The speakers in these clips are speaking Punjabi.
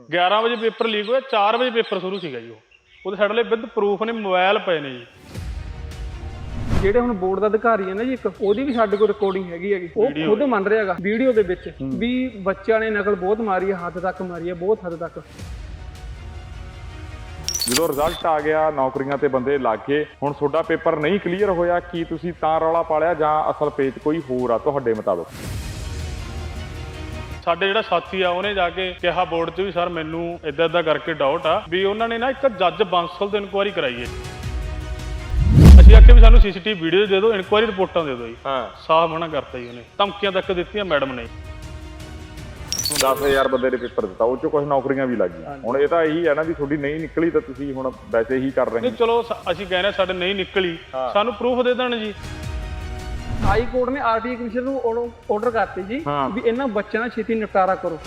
11 ਵਜੇ ਪੇਪਰ ਲੀਕ ਹੋਇਆ 4 ਵਜੇ ਪੇਪਰ ਸ਼ੁਰੂ ਸੀਗਾ ਜੀ ਉਹ। ਉਹਦੇ ਸਾਡੇ ਲਈ ਵਿਦ ਪ੍ਰੂਫ ਨੇ ਮੋਬਾਈਲ ਪਏ ਨੇ ਜੀ। ਜਿਹੜੇ ਹੁਣ ਬੋਰਡ ਦਾ ਅਧਿਕਾਰੀ ਹੈ ਨਾ ਜੀ ਇੱਕ ਉਹਦੀ ਵੀ ਸਾਡੇ ਕੋਲ ਰਿਕਾਰਡਿੰਗ ਹੈਗੀ ਹੈਗੀ। ਉਹ ਖੁਦ ਮੰਨ ਰਿਹਾ ਹੈਗਾ ਵੀਡੀਓ ਦੇ ਵਿੱਚ ਵੀ ਬੱਚਿਆਂ ਨੇ ਨਕਲ ਬਹੁਤ ਮਾਰੀ ਹੈ ਹੱਦ ਤੱਕ ਮਾਰੀ ਹੈ ਬਹੁਤ ਹੱਦ ਤੱਕ। ਜਦੋਂ ਰਿਜ਼ਲਟ ਆ ਗਿਆ ਨੌਕਰੀਆਂ ਤੇ ਬੰਦੇ ਲੱਗ ਗਏ ਹੁਣ ਤੁਹਾਡਾ ਪੇਪਰ ਨਹੀਂ ਕਲੀਅਰ ਹੋਇਆ ਕੀ ਤੁਸੀਂ ਤਾਂ ਰੌਲਾ ਪਾਲਿਆ ਜਾਂ ਅਸਲ ਪੇਜ ਕੋਈ ਹੋਰ ਆ ਤੁਹਾਡੇ ਮੁਤਾਬਕ? ਸਾਡੇ ਜਿਹੜਾ ਸਾਥੀ ਆ ਉਹਨੇ ਜਾ ਕੇ ਕਿਹਾ ਬੋਰਡ 'ਚ ਵੀ ਸਰ ਮੈਨੂੰ ਇਦਾਂ ਇਦਾਂ ਕਰਕੇ ਡਾਊਟ ਆ ਵੀ ਉਹਨਾਂ ਨੇ ਨਾ ਇੱਕ ਜੱਜ ਬਾਂਸਲ ਤੋਂ ਇਨਕੁਆਇਰੀ ਕਰਾਈ ਹੈ ਅਸੀਂ ਆਖਿਆ ਵੀ ਸਾਨੂੰ ਸੀਸੀਟੀਵੀ ਵੀਡੀਓ ਦੇ ਦਿਓ ਇਨਕੁਆਇਰੀ ਰਿਪੋਰਟਾਂ ਦੇ ਦਿਓ ਜੀ। ਹਾਂ। ਸਾਫ਼ ਮਨਾ ਕਰਤਾ ਜੀ ਉਹਨੇ। ਧਮਕੀਆਂ ਤੱਕ ਦਿੱਤੀਆਂ ਮੈਡਮ ਨੇ। 10000 ਬੰਦੇ ਦੇ ਪੇਪਰ ਦਿੱਤਾ ਉਹ ਚੋਂ ਕੁਝ ਨੌਕਰੀਆਂ ਵੀ ਲੱਗ ਗਈਆਂ। ਹੁਣ ਇਹ ਤਾਂ ਇਹੀ ਹੈ ਨਾ ਵੀ ਤੁਹਾਡੀ ਨਹੀਂ ਨਿਕਲੀ ਤਾਂ ਤੁਸੀਂ ਹੁਣ ਵੈਸੇ ਹੀ ਕਰ ਰਹੇ ਨਹੀਂ ਚਲੋ ਅਸੀਂ ਕਹਿੰਦੇ ਸਾਡੇ ਨਹੀਂ ਨਿਕਲੀ। ਸਾਨੂੰ ਪ੍ਰੂਫ ਦੇ ਦੇਣ ਜੀ। ਹਾਈ ਕੋਰਟ ਨੇ ਆਰਟੀ ਕਮਿਸ਼ਨ ਨੂੰ ਆਰਡਰ ਕਰਤੇ ਜੀ ਹਾਂ। ਵੀ ਇਹਨਾਂ ਬੱਚਿਆਂ ਦਾ ਛੇਤੀ ਨਿਪਟਾਰਾ ਕਰੋ।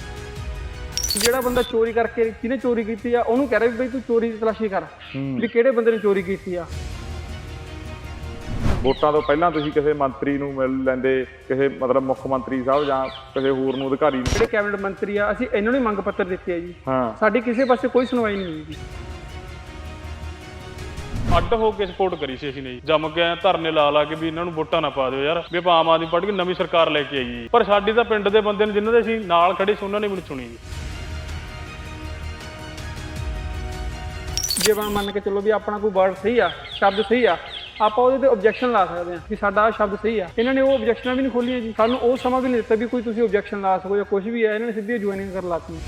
ਜਿਹੜਾ ਬੰਦਾ ਚੋਰੀ ਕਰਕੇ ਜਿਹਨੇ ਚੋਰੀ ਕੀਤੀ ਆ ਉਹਨੂੰ ਕਹਿ ਰਿਹਾ ਵੀ ਬਈ ਤੂੰ ਚੋਰੀ ਦੀ ਤਲਾਸ਼ੀ ਕਰ ਵੀ ਕਿਹੜੇ ਬੰਦੇ ਨੇ ਚੋਰੀ ਕੀਤੀ ਆ। ਵੋਟਾਂ ਤੋਂ ਪਹਿਲਾਂ ਤੁਸੀਂ ਕਿਸੇ ਮੰਤਰੀ ਨੂੰ ਮਿਲ ਲੈਂਦੇ ਕਿਸੇ ਮਤਲਬ ਮੁੱਖ ਮੰਤਰੀ ਸਾਹਿਬ ਜਾਂ ਕਿਸੇ ਹੋਰ ਨੂੰ ਅਧਿਕਾਰੀ ਨੂੰ? ਜਿਹੜੇ ਕੈਬਨਿਟ ਮੰਤਰੀ ਆ ਅਸੀਂ ਇਹਨਾਂ ਨੂੰ ਹੀ ਮੰਗ ਪੱਤਰ ਦਿੱਤੇ ਆ ਜੀ। ਹਾਂ। ਸਾਡੀ ਕਿਸੇ ਪਾਸੇ ਕੋਈ ਸੁਣਵਾਈ ਨਹੀਂ ਹੋਈ ਜੀ ਅੱਡ ਹੋ ਕੇ ਸਪੋਰਟ ਕਰੀ ਸੀ ਅਸੀਂ ਨੇ ਜੀ। ਜੰਮ ਕੇ ਐਂ ਧਰਨੇ ਲਾ ਲਾ ਕੇ ਵੀ ਇਹਨਾਂ ਨੂੰ ਵੋਟਾਂ ਨਾ ਪਾ ਦਿਓ ਯਾਰ, ਵੀ ਆਪਾਂ ਆਮ ਆਦਮੀ ਪਾਰਟੀ ਦੀ ਨਵੀਂ ਸਰਕਾਰ ਲੈ ਕੇ ਆਈਏ। ਜੀ ਪਰ ਸਾਡੀ ਤਾਂ ਪਿੰਡ ਦੇ ਬੰਦੇ ਨੇ ਜਿਨ੍ਹਾਂ ਦੇ ਅਸੀਂ ਨਾਲ ਖੜੇ ਸੀ, ਉਹਨਾਂ ਨੇ ਵੀ ਨਹੀਂ ਸੁਣੀ ਜੀ। ਜੇ ਆਪਾਂ ਮੰਨ ਕੇ ਚੱਲੋ ਵੀ ਆਪਣਾ ਕੋਈ ਵਰਡ ਸਹੀ ਆ, ਸ਼ਬਦ ਸਹੀ ਆ, ਆਪਾਂ ਉਹਦੇ ਤੇ ਆਬਜੈਕਸ਼ਨ ਲਾ ਸਕਦੇ ਹਾਂ ਕਿ ਸਾਡਾ ਆਹ ਸ਼ਬਦ ਸਹੀ ਆ। ਇਹਨਾਂ ਨੇ ਉਹ ਆਬਜੈਕਸ਼ਨਾਂ ਵੀ ਨਹੀਂ ਖੋਲੀਆਂ ਜੀ। ਸਾਨੂੰ ਉਹ ਸਮਾਂ ਵੀ ਨਹੀਂ ਦਿੱਤਾ ਵੀ ਕੋਈ ਤੁਸੀਂ ਆਬਜੈਕਸ਼ਨ ਲਾ ਸਕੋ ਜਾਂ ਕੁਝ ਵੀ ਹੈ ਇਹਨਾਂ ਨੇ ਸਿੱਧੀ ਜੁਆਇਨਿੰਗ ਕਰ ਲਾਤੀ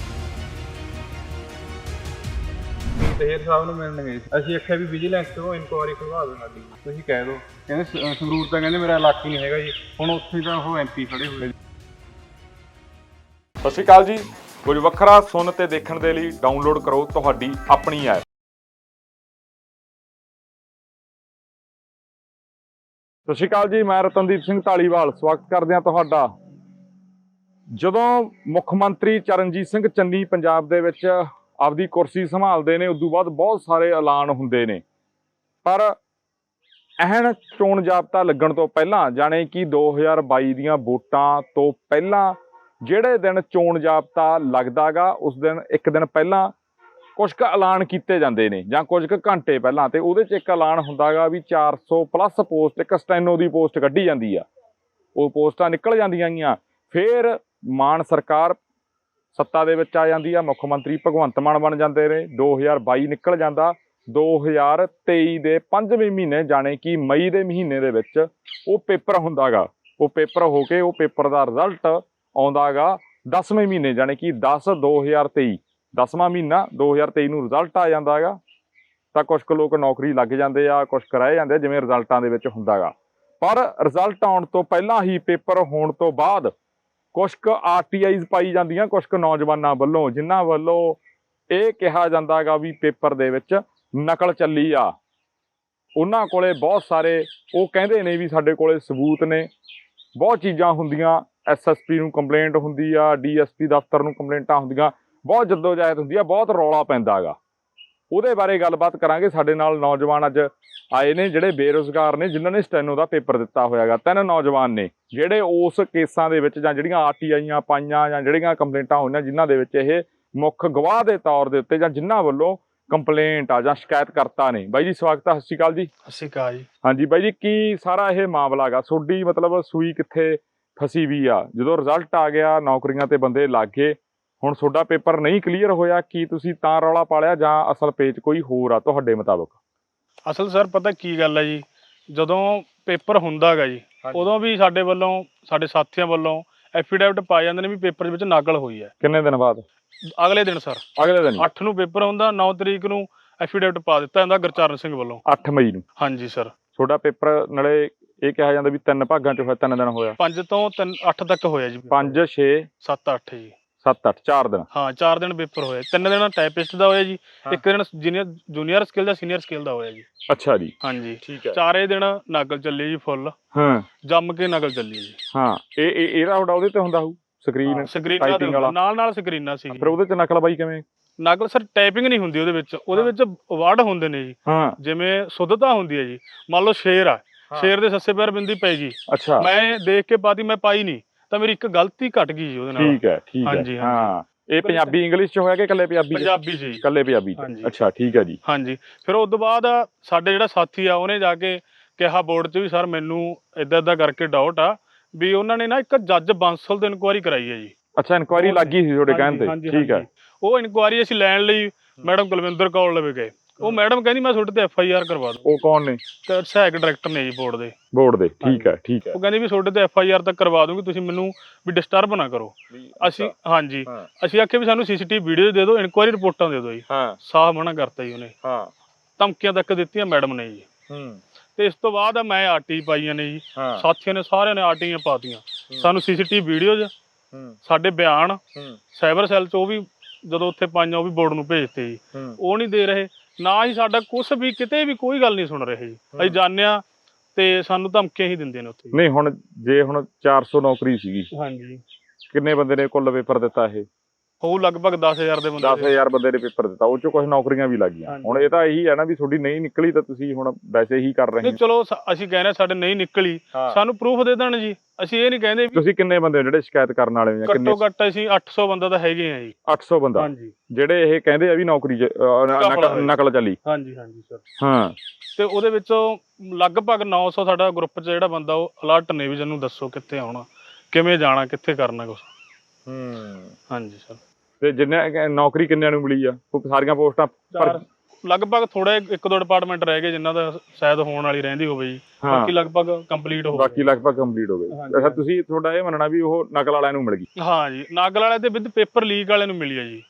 ਤਹਿਰ ਸਾਹਿਬ ਨੂੰ ਮਿਲਣ ਗਏ ਸੀ ਅਸੀਂ ਆਖਿਆ ਵੀ ਵਿਜੀਲੈਂਸ ਤੋਂ ਇਨਕੁਆਇਰੀ ਖੁਲਵਾ ਦਿਓ ਸਾਡੀ। ਤੁਸੀਂ ਕਹਿ ਦਿਓ। ਕਹਿੰਦੇ ਸ- ਸੰਗਰੂਰ ਤਾਂ ਕਹਿੰਦੇ ਮੇਰਾ ਇਲਾਕਾ ਹੀ ਨਹੀਂ ਹੈਗਾ ਜੀ। ਹੁਣ ਉੱਥੇ ਤਾਂ ਉਹ ਐਮਪੀ ਖੜੇ ਹੋਏ। ਸਤਿ ਸ਼੍ਰੀ ਅਕਾਲ ਜੀ। ਕੁਝ ਵੱਖਰਾ ਸੁਣ ਤੇ ਦੇਖਣ ਦੇ ਲਈ ਡਾਊਨਲੋਡ ਕਰੋ ਤੁਹਾਡੀ ਆਪਣੀ ਐਪ ਸਤਿ ਸ਼੍ਰੀ ਅਕਾਲ ਜੀ, ਮੈਂ ਰਤਨਦੀਪ ਸਿੰਘ ਢਾਲੀਵਾਲ ਸਵਾਗਤ ਕਰਦੇ ਹਾਂ ਤੁਹਾਡਾ। ਜਦੋਂ ਮੁੱਖ ਮੰਤਰੀ ਚਰਨਜੀਤ ਸਿੰਘ ਚੰਨੀ ਪੰਜਾਬ ਦੇ ਵਿੱਚ ਆਪਦੀ ਕੁਰਸੀ ਸੰਭਾਲਦੇ ਨੇ, ਉਦੋਂ ਬਾਅਦ ਬਹੁਤ ਸਾਰੇ ਐਲਾਨ ਹੁੰਦੇ ਨੇ। ਪਰ ਅਹਿਣ ਚੋਣ ਜਾਬਤਾ ਲੱਗਣ ਤੋਂ ਪਹਿਲਾਂ, ਜਾਣੇ ਕਿ 2022 ਦੀਆਂ ਵੋਟਾਂ ਤੋਂ ਪਹਿਲਾਂ, ਜਿਹੜੇ ਦਿਨ ਚੋਣ ਜਾਬਤਾ ਲੱਗਦਾਗਾ, ਉਸ ਦਿਨ, ਇੱਕ ਦਿਨ ਪਹਿਲਾਂ ਕੁਝ ਕੁ ਐਲਾਨ ਕੀਤੇ ਜਾਂਦੇ ਨੇ, ਜਾਂ ਕੁਝ ਕੁ ਘੰਟੇ ਪਹਿਲਾਂ, ਤੇ ਉਹਦੇ 'ਚ ਇੱਕ ਐਲਾਨ ਹੁੰਦਾਗਾ ਵੀ 400 ਪਲੱਸ ਪੋਸਟ, ਇੱਕ ਸਟੈਨੋ ਦੀ ਪੋਸਟ ਕੱਢੀ ਜਾਂਦੀ ਆ। ਉਹ ਪੋਸਟਾਂ ਨਿਕਲ ਜਾਂਦੀਆਂ ਗੀਆਂ ਫਿਰ ਮਾਨ ਸਰਕਾਰ ਸੱਤਾ ਦੇ ਵਿੱਚ ਆ ਜਾਂਦੀ ਆ ਮੁੱਖ ਮੰਤਰੀ ਭਗਵੰਤ ਮਾਨ ਬਣ ਜਾਂਦੇ ਨੇ। 2022 ਨਿਕਲ ਜਾਂਦਾ 2023 ਦੇ 5ਵੇਂ ਮਹੀਨੇ ਜਾਣੇ ਕਿ ਮਈ ਦੇ ਮਹੀਨੇ ਦੇ ਵਿੱਚ ਉਹ ਪੇਪਰ ਹੁੰਦਾਗਾ। ਉਹ ਪੇਪਰ ਹੋ ਕੇ ਉਹ ਪੇਪਰ ਦਾ ਰਿਜ਼ਲਟ ਆਉਂਦਾਗਾ 10ਵੇਂ ਮਹੀਨੇ ਜਾਣੇ ਕਿ 10 2023 10ਵਾਂ ਮਹੀਨਾ 2023 ਨੂੰ ਰਿਜ਼ਲਟ ਆ ਜਾਂਦਾਗਾ। ਤਾਂ ਕੁਝ ਕੁ ਲੋਕ ਨੌਕਰੀ ਲੱਗ ਜਾਂਦੇ ਆ ਕੁਝ ਕਰਾਏ ਜਾਂਦੇ ਆ, ਜਿਵੇਂ ਰਿਜ਼ਲਟਾਂ ਦੇ ਵਿੱਚ ਹੁੰਦਾਗਾ। ਪਰ ਰਿਜ਼ਲਟ ਆਉਣ ਤੋਂ ਪਹਿਲਾਂ ਹੀ ਪੇਪਰ ਹੋਣ ਤੋਂ ਬਾਅਦ ਕੁਝ ਕੁ ਆਰਟੀਆਈਜ਼ ਪਾਈ ਜਾਂਦੀਆਂ ਕੁਝ ਕੁ ਨੌਜਵਾਨਾਂ ਵੱਲੋਂ, ਜਿਨ੍ਹਾਂ ਵੱਲੋਂ ਇਹ ਕਿਹਾ ਜਾਂਦਾਗਾ ਵੀ ਪੇਪਰ ਦੇ ਵਿੱਚ ਨਕਲ ਚੱਲੀ ਆ। ਉਹਨਾਂ ਕੋਲੇ ਬਹੁਤ ਸਾਰੇ, ਉਹ ਕਹਿੰਦੇ ਨੇ ਵੀ ਸਾਡੇ ਕੋਲੇ ਸਬੂਤ ਨੇ। ਬਹੁਤ ਚੀਜ਼ਾਂ ਹੁੰਦੀਆਂ ਐਸਐਸਪੀ ਨੂੰ ਕੰਪਲੇਂਟ ਹੁੰਦੀ ਆ ਡੀਐਸਪੀ ਦਫ਼ਤਰ ਨੂੰ ਕੰਪਲੇਂਟਾਂ ਹੁੰਦੀਆਂ, ਬਹੁਤ ਜਦੋਜਹਿਦ ਹੁੰਦੀ ਆ, ਬਹੁਤ ਰੌਲਾ ਪੈਂਦਾਗਾ ਉਹਦੇ ਬਾਰੇ ਗੱਲਬਾਤ ਕਰਾਂਗੇ। ਸਾਡੇ ਨਾਲ ਨੌਜਵਾਨ ਅੱਜ ਆਏ ਨੇ ਜਿਹੜੇ ਬੇਰੁਜ਼ਗਾਰ ਨੇ ਜਿਨ੍ਹਾਂ ਨੇ ਸਟੈਨੋ ਦਾ ਪੇਪਰ ਦਿੱਤਾ ਹੋਇਆਗਾ। ਤਿੰਨ ਨੌਜਵਾਨ ਨੇ ਜਿਹੜੇ ਉਸ ਕੇਸਾਂ ਦੇ ਵਿੱਚ ਜਾਂ ਜਿਹੜੀਆਂ ਆਰਟੀਆਈਆਂ ਪਾਈਆਂ ਜਾਂ ਜਿਹੜੀਆਂ ਕੰਪਲੇਂਟਾਂ ਹੋਈਆਂ ਜਿਨ੍ਹਾਂ ਦੇ ਵਿੱਚ ਇਹ ਮੁੱਖ ਗਵਾਹ ਦੇ ਤੌਰ ਦੇ ਉੱਤੇ ਜਾਂ ਜਿਨ੍ਹਾਂ ਵੱਲੋਂ ਕੰਪਲੇਂਟ ਆ ਜਾਂ ਸ਼ਿਕਾਇਤ ਕਰਤਾ ਨੇ। ਬਾਈ ਜੀ ਸਵਾਗਤ ਹੈ ਸਤਿ ਸ਼੍ਰੀ ਅਕਾਲ ਜੀ। ਸਤਿ ਸ਼੍ਰੀ ਅਕਾਲ ਜੀ। ਹਾਂਜੀ ਬਾਈ ਜੀ ਕੀ ਸਾਰਾ ਇਹ ਮਾਮਲਾ ਗਾ ਤੁਹਾਡੀ ਮਤਲਬ ਸੂਈ ਕਿੱਥੇ ਫਸੀ ਵੀ ਆ? ਜਦੋਂ ਰਿਜ਼ਲਟ ਆ ਗਿਆ ਨੌਕਰੀਆਂ ਤੇ ਬੰਦੇ ਲੱਗ ਗਏ ਹੁਣ ਤੁਹਾਡਾ ਪੇਪਰ ਨਹੀਂ ਕਲੀਅਰ ਹੋਇਆ ਕੀ ਤੁਸੀਂ ਤਾਂ ਰੌਲਾ ਪਾਲਿਆ ਜਾਂ ਅਸਲ ਪੇਜ ਕੋਈ ਹੋਰ ਆ ਤੁਹਾਡੇ ਮੁਤਾਬਕ? ਅਸਲ ਸਰ ਪਤਾ ਕੀ ਗੱਲ ਹੈ ਜੀ? ਜਦੋਂ ਪੇਪਰ ਹੁੰਦਾਗਾ ਜੀ। ਉਦੋਂ ਵੀ ਸਾਡੇ ਵੱਲੋਂ ਸਾਡੇ ਸਾਥੀਆਂ ਵੱਲੋਂ ਐਫੀਡੈਵਿਟ ਪਾਏ ਜਾਂਦੇ ਨੇ ਵੀ ਪੇਪਰ ਦੇ ਵਿੱਚ ਨਕਲ ਹੋਈ ਹੈ ਕਿੰਨੇ ਦਿਨ ਬਾਅਦ? ਅਗਲੇ ਦਿਨ ਸਰ ਅਗਲੇ ਦਿਨ। 8 ਨੂੰ ਪੇਪਰ ਹੁੰਦਾ 9 ਤਰੀਕ ਨੂੰ ਐਫੀਡੈਵਿਟ ਪਾ ਦਿੱਤਾ ਜਾਂਦਾ ਗੁਰਚਰਨ ਸਿੰਘ ਵੱਲੋਂ। 8 ਮਈ ਨੂੰ। ਹਾਂਜੀ ਸਰ ਤੁਹਾਡਾ ਪੇਪਰ ਨਾਲੇ ਇਹ ਕਿਹਾ ਜਾਂਦਾ ਵੀ ਤਿੰਨ ਭਾਗਾਂ ਚ ਹੋਇਆ ਤਿੰਨ ਦਿਨ ਹੋਇਆ। 5 ਤੋਂ 3 8 ਤੱਕ ਹੋਇਆ ਜੀ। 5 6 7 8 ਜੀ। 7 8 4 ਦਿਨ। ਹਾਂ 4 ਦਿਨ ਪੇਪਰ ਹੋਏ। ਤਿੰਨ ਦਿਨ ਟਾਈਪਿਸਟ ਦਾ ਹੋਇਆ ਜੀ। ਇੱਕ ਦਿਨ ਜੂਨੀਅਰ ਜੂਨੀਅਰ ਸਕਿੱਲ ਦਾ ਸੀਨੀਅਰ ਸਕਿੱਲ ਦਾ ਹੋਇਆ ਜੀ। ਅੱਛਾ ਜੀ। ਹਾਂਜੀ। ਠੀਕ ਹੈ। ਚਾਰੇ ਦਿਨ ਨਕਲ ਚੱਲੀ ਜੀ ਫੁੱਲ ਹਾਂ। ਜੰਮ ਕੇ ਨਕਲ ਚੱਲੀ ਜੀ। ਹਾਂ ਇਹ ਇਹ ਇਹਦਾ ਤੁਹਾਡਾ ਉਹਦੇ ਤੇ ਹੁੰਦਾ ਹੋਊ ਸਕਰੀਨ ਸਕਰੀਨਾਂ। ਨਾਲ ਨਾਲ ਸਕਰੀਨਾਂ ਸੀ ਫਿਰ ਉਹਦੇ ਚ ਨਕਲ ਬਾਈ ਕਿਵੇਂ? ਨਕਲ ਸਰ ਟਾਈਪਿੰਗ ਨਹੀਂ ਹੁੰਦੀ ਉਹਦੇ ਵਿੱਚ। ਉਹਦੇ ਵਿੱਚ ਵਰਡ ਹੁੰਦੇ ਨੇ ਜੀ। ਹਾਂ। ਜਿਵੇਂ ਸੁੱਧਤਾ ਹੁੰਦੀ ਹੈ ਜੀ। ਮੰਨ ਲਓ ਸ਼ੇਰ ਆ। ਸ਼ੇਰ ਦੇ ਸੱਸੇ ਪੈਰ ਬਿੰਦੀ ਪੈ ਗਈ ਅੱਛਾ। ਮੈਂ ਦੇਖ ਕੇ ਪਾਤੀ ਮੈਂ ਪਾਈ ਨਹੀਂ। ਤਾਂ ਮੇਰੀ ਇੱਕ ਗਲਤੀ ਘਟ ਗਈ ਜੀ ਉਹਦੇ ਨਾਲ। ਠੀਕ ਹੈ ਠੀਕ ਹੈ। ਹਾਂ। ਇਹ ਪੰਜਾਬੀ ਇੰਗਲਿਸ਼ ਚ ਹੋਇਆ ਕਿ ਇਕੱਲੇ ਪੰਜਾਬੀ ਚ? ਪੰਜਾਬੀ ਜੀ। ਇਕੱਲੇ ਪੰਜਾਬੀ ਚ। ਅੱਛਾ ਠੀਕ ਹੈ ਜੀ। ਹਾਂਜੀ। ਫਿਰ ਉਸ ਤੋਂ ਬਾਅਦ ਸਾਡੇ ਜਿਹੜਾ ਸਾਥੀ ਆ ਉਹਨੇ ਜਾ ਕੇ ਕਿਹਾ ਬੋਰਡ 'ਚ ਵੀ ਸਰ ਮੈਨੂੰ ਇਦਾਂ ਇਦਾਂ ਕਰਕੇ ਡਾਊਟ ਆ ਵੀ ਉਹਨਾਂ ਨੇ ਨਾ ਇੱਕ ਜੱਜ ਬਾਂਸਲ ਤੋਂ ਇਨਕੁਆਇਰੀ ਕਰਾਈ ਹੈ ਜੀ। ਅੱਛਾ ਇਨਕੁਆਇਰੀ ਲੱਗੀ ਸੀ ਤੁਹਾਡੇ ਕਹਿਣ ਤੇ। ਠੀਕ ਹੈ। ਉਹ ਇਨਕੁਆਇਰੀ ਅਸੀਂ ਲੈਣ ਲਈ ਮੈਡਮ ਕੁਲਵਿੰਦਰ ਕੌਰ ਲਵੇ ਗਏ। ਉਹ ਮੈਡਮ ਕਹਿੰਦੀ ਮੈਂ ਤੁਹਾਡੇ ਤੇ ਐਫ ਆਈ ਆਰ ਕਰਵਾ ਦੂੰ। ਉਹ ਕੌਣ ਨੇ? ਤੇ ਸਹਾਇਕ ਡਾਇਰੈਕਟਰ ਨੇ ਜੀ ਬੋਰਡ ਦੇ। ਬੋਰਡ ਦੇ ਠੀਕ ਹੈ ਠੀਕ ਹੈ। ਉਹ ਕਹਿੰਦੀ ਵੀ ਤੁਹਾਡੇ ਤੇ ਐਫ ਆਈ ਆਰ ਤੱਕ ਕਰਵਾ ਦੂੰਗੀ ਤੁਸੀਂ ਮੈਨੂੰ ਵੀ ਡਿਸਟਰਬ ਨਾ ਕਰੋ। ਅਸੀਂ ਹਾਂਜੀ। ਹਾਂ। ਅਸੀਂ ਆਖਿਆ ਵੀ ਸਾਨੂੰ ਸੀਸੀਟੀਵੀ ਵੀਡੀਓ ਦੇ ਦਿਓ ਇਨਕੁਆਇਰੀ ਰਿਪੋਰਟਾਂ ਦੇ ਦਿਓ ਜੀ। ਹਾਂ। ਸਾਫ਼ ਮਨਾ ਕਰਤਾ ਜੀ ਉਹਨੇ। ਹਾਂ। ਧਮਕੀਆਂ ਤੱਕ ਦਿੱਤੀਆਂ ਮੈਡਮ ਨੇ ਜੀ। ਹੂੰ। ਤੇ ਇਸ ਤੋਂ ਬਾਅਦ ਮੈਂ ਆਰਟੀ ਪਾਈਆਂ ਨੇ ਜੀ। ਹਾਂ। ਸਾਥੀਆਂ ਨੇ ਸਾਰਿਆਂ ਨੇ ਆਰਟੀਆਂ ਪਾਤੀਆਂ। ਸਾਨੂੰ ਸੀਸੀਟੀਵੀ ਵੀਡੀਓਜ਼ ਹੂੰ। ਸਾਡੇ ਬਿਆਨ ਹੂੰ। ਸਾਈਬਰ ਸੈੱਲ 'ਚ ਉਹ ਵੀ ਜਦੋਂ ਉੱਥੇ ਪਾਈਆਂ ਉਹ ਵੀ ਬੋਰਡ ਨੂੰ ਭੇਜਤੇ ਜੀ। ਹੂੰ। ਉਹ ਨਹੀਂ ਦੇ ਰਹੇ। ਨਾ ਹੀ ਸਾਡਾ ਕੁਝ ਵੀ ਕਿਤੇ ਵੀ ਕੋਈ ਗੱਲ ਨਹੀਂ ਸੁਣ ਰਹੇ ਜੀ। ਅਸੀਂ ਜਾਣਦੇ ਹਾਂ ਤੇ ਸਾਨੂੰ ਧਮਕੀਆਂ ਹੀ ਦਿੰਦੇ ਨੇ ਉੱਥੇ ਨਹੀਂ ਹੁਣ ਜੇ ਹੁਣ 400 ਨੌਕਰੀ ਸੀਗੀ। ਹਾਂਜੀ। ਕਿੰਨੇ ਬੰਦੇ ਨੇ ਕੁੱਲ ਪੇਪਰ ਦਿੱਤਾ ਇਹ? ਹੋਊ ਲਗਭਗ 10000 ਦੇ ਬੰਦੇ 10000 ਬੰਦੇ ਨੇ ਪੇਪਰ ਦਿੱਤਾ ਉਹ ਚੋਂ ਕੁਝ ਨੌਕਰੀਆਂ ਵੀ ਲੱਗੀਆਂ। ਹੁਣ ਇਹ ਤਾਂ ਇਹੀ ਹੈ ਨਾ ਵੀ ਤੁਹਾਡੀ ਨਹੀਂ ਨਿਕਲੀ ਤਾਂ ਤੁਸੀਂ ਹੁਣ ਵੈਸੇ ਹੀ ਕਰ ਰਹੇ ਨਹੀਂ ਹੋ। ਚਲੋ ਅਸੀਂ ਕਹਿੰਦੇ ਸਾਡੇ ਨਹੀਂ ਨਿਕਲੀ। ਸਾਨੂੰ ਪ੍ਰੂਫ ਦੇ ਦੇਣ ਜੀ। ਅਸੀਂ ਇਹ ਨਹੀਂ ਕਹਿੰਦੇ ਵੀ ਤੁਸੀਂ ਕਿੰਨੇ ਬੰਦੇ ਜਿਹੜੇ ਸ਼ਿਕਾਇਤ ਕਰਨ ਵਾਲੇ ਹੋ ਜਾਂ ਕਿੰਨੇ ਘੱਟੋ ਘੱਟ ਅਸੀਂ 800 ਬੰਦਾ ਤਾਂ ਹੈਗੇ ਆ ਜੀ। 800 ਬੰਦਾ। ਹਾਂਜੀ। ਜਿਹੜੇ ਇਹ ਕਹਿੰਦੇ ਆ ਵੀ ਨੌਕਰੀ ਨਕਲ ਚੱਲੀ। ਹਾਂਜੀ ਹਾਂਜੀ ਸਰ ਹਾਂ। ਤੇ ਉਹਦੇ ਵਿੱਚੋਂ ਲਗਭਗ 900 ਸਾਡਾ ਗਰੁੱਪ 'ਚ ਜਿਹੜਾ ਬੰਦਾ ਉਹ ਅਲਰਟ ਨੇ ਵੀ ਜਿਹਨੂੰ ਦੱਸੋ ਕਿੱਥੇ ਆਉਣਾ ਕਿਵੇਂ ਜਾਣਾ ਕਿੱਥੇ ਕਰਨਾ ਹੂੰ। ਹਾਂਜੀ ਸਰ ਤੇ ਜਿੰਨੇ ਨੌਕਰੀ ਕਿੰਨਿਆਂ ਨੂੰ ਮਿਲੀ ਆ? ਉਹ ਸਾਰੀਆਂ ਪੋਸਟਾਂ ਚਾਰ ਲਗਭਗ ਥੋੜੇ ਇੱਕ ਦੋ ਡਿਪਾਰਟਮੈਂਟ ਰਹਿ ਗਏ ਜਿਨ੍ਹਾਂ ਦਾ ਸ਼ਾਇਦ ਹੋਣ ਵਾਲੀ ਰਹਿੰਦੀ ਹੋਵੇ ਜੀ। ਬਾਕੀ ਲਗਭਗ ਕੰਪਲੀਟ ਹੋ ਬਾਕੀ ਲਗਭਗ ਕੰਪਲੀਟ ਹੋ ਗਏ। ਅੱਛਾ ਤੁਸੀਂ ਤੁਹਾਡਾ ਇਹ ਮੰਨਣਾ ਵੀ ਉਹ ਨਕਲ ਵਾਲਿਆਂ ਨੂੰ ਮਿਲ ਗਈ? ਗਏ ਹਾਂ ਜੀ ਨਾਗਲ ਵਾਲੇ ਦੇ ਵਿਦ ਪੇਪਰ ਲੀਕ ਵਾਲੇ ਨੂੰ ਮਿਲੀ ਹੈ ਜੀ।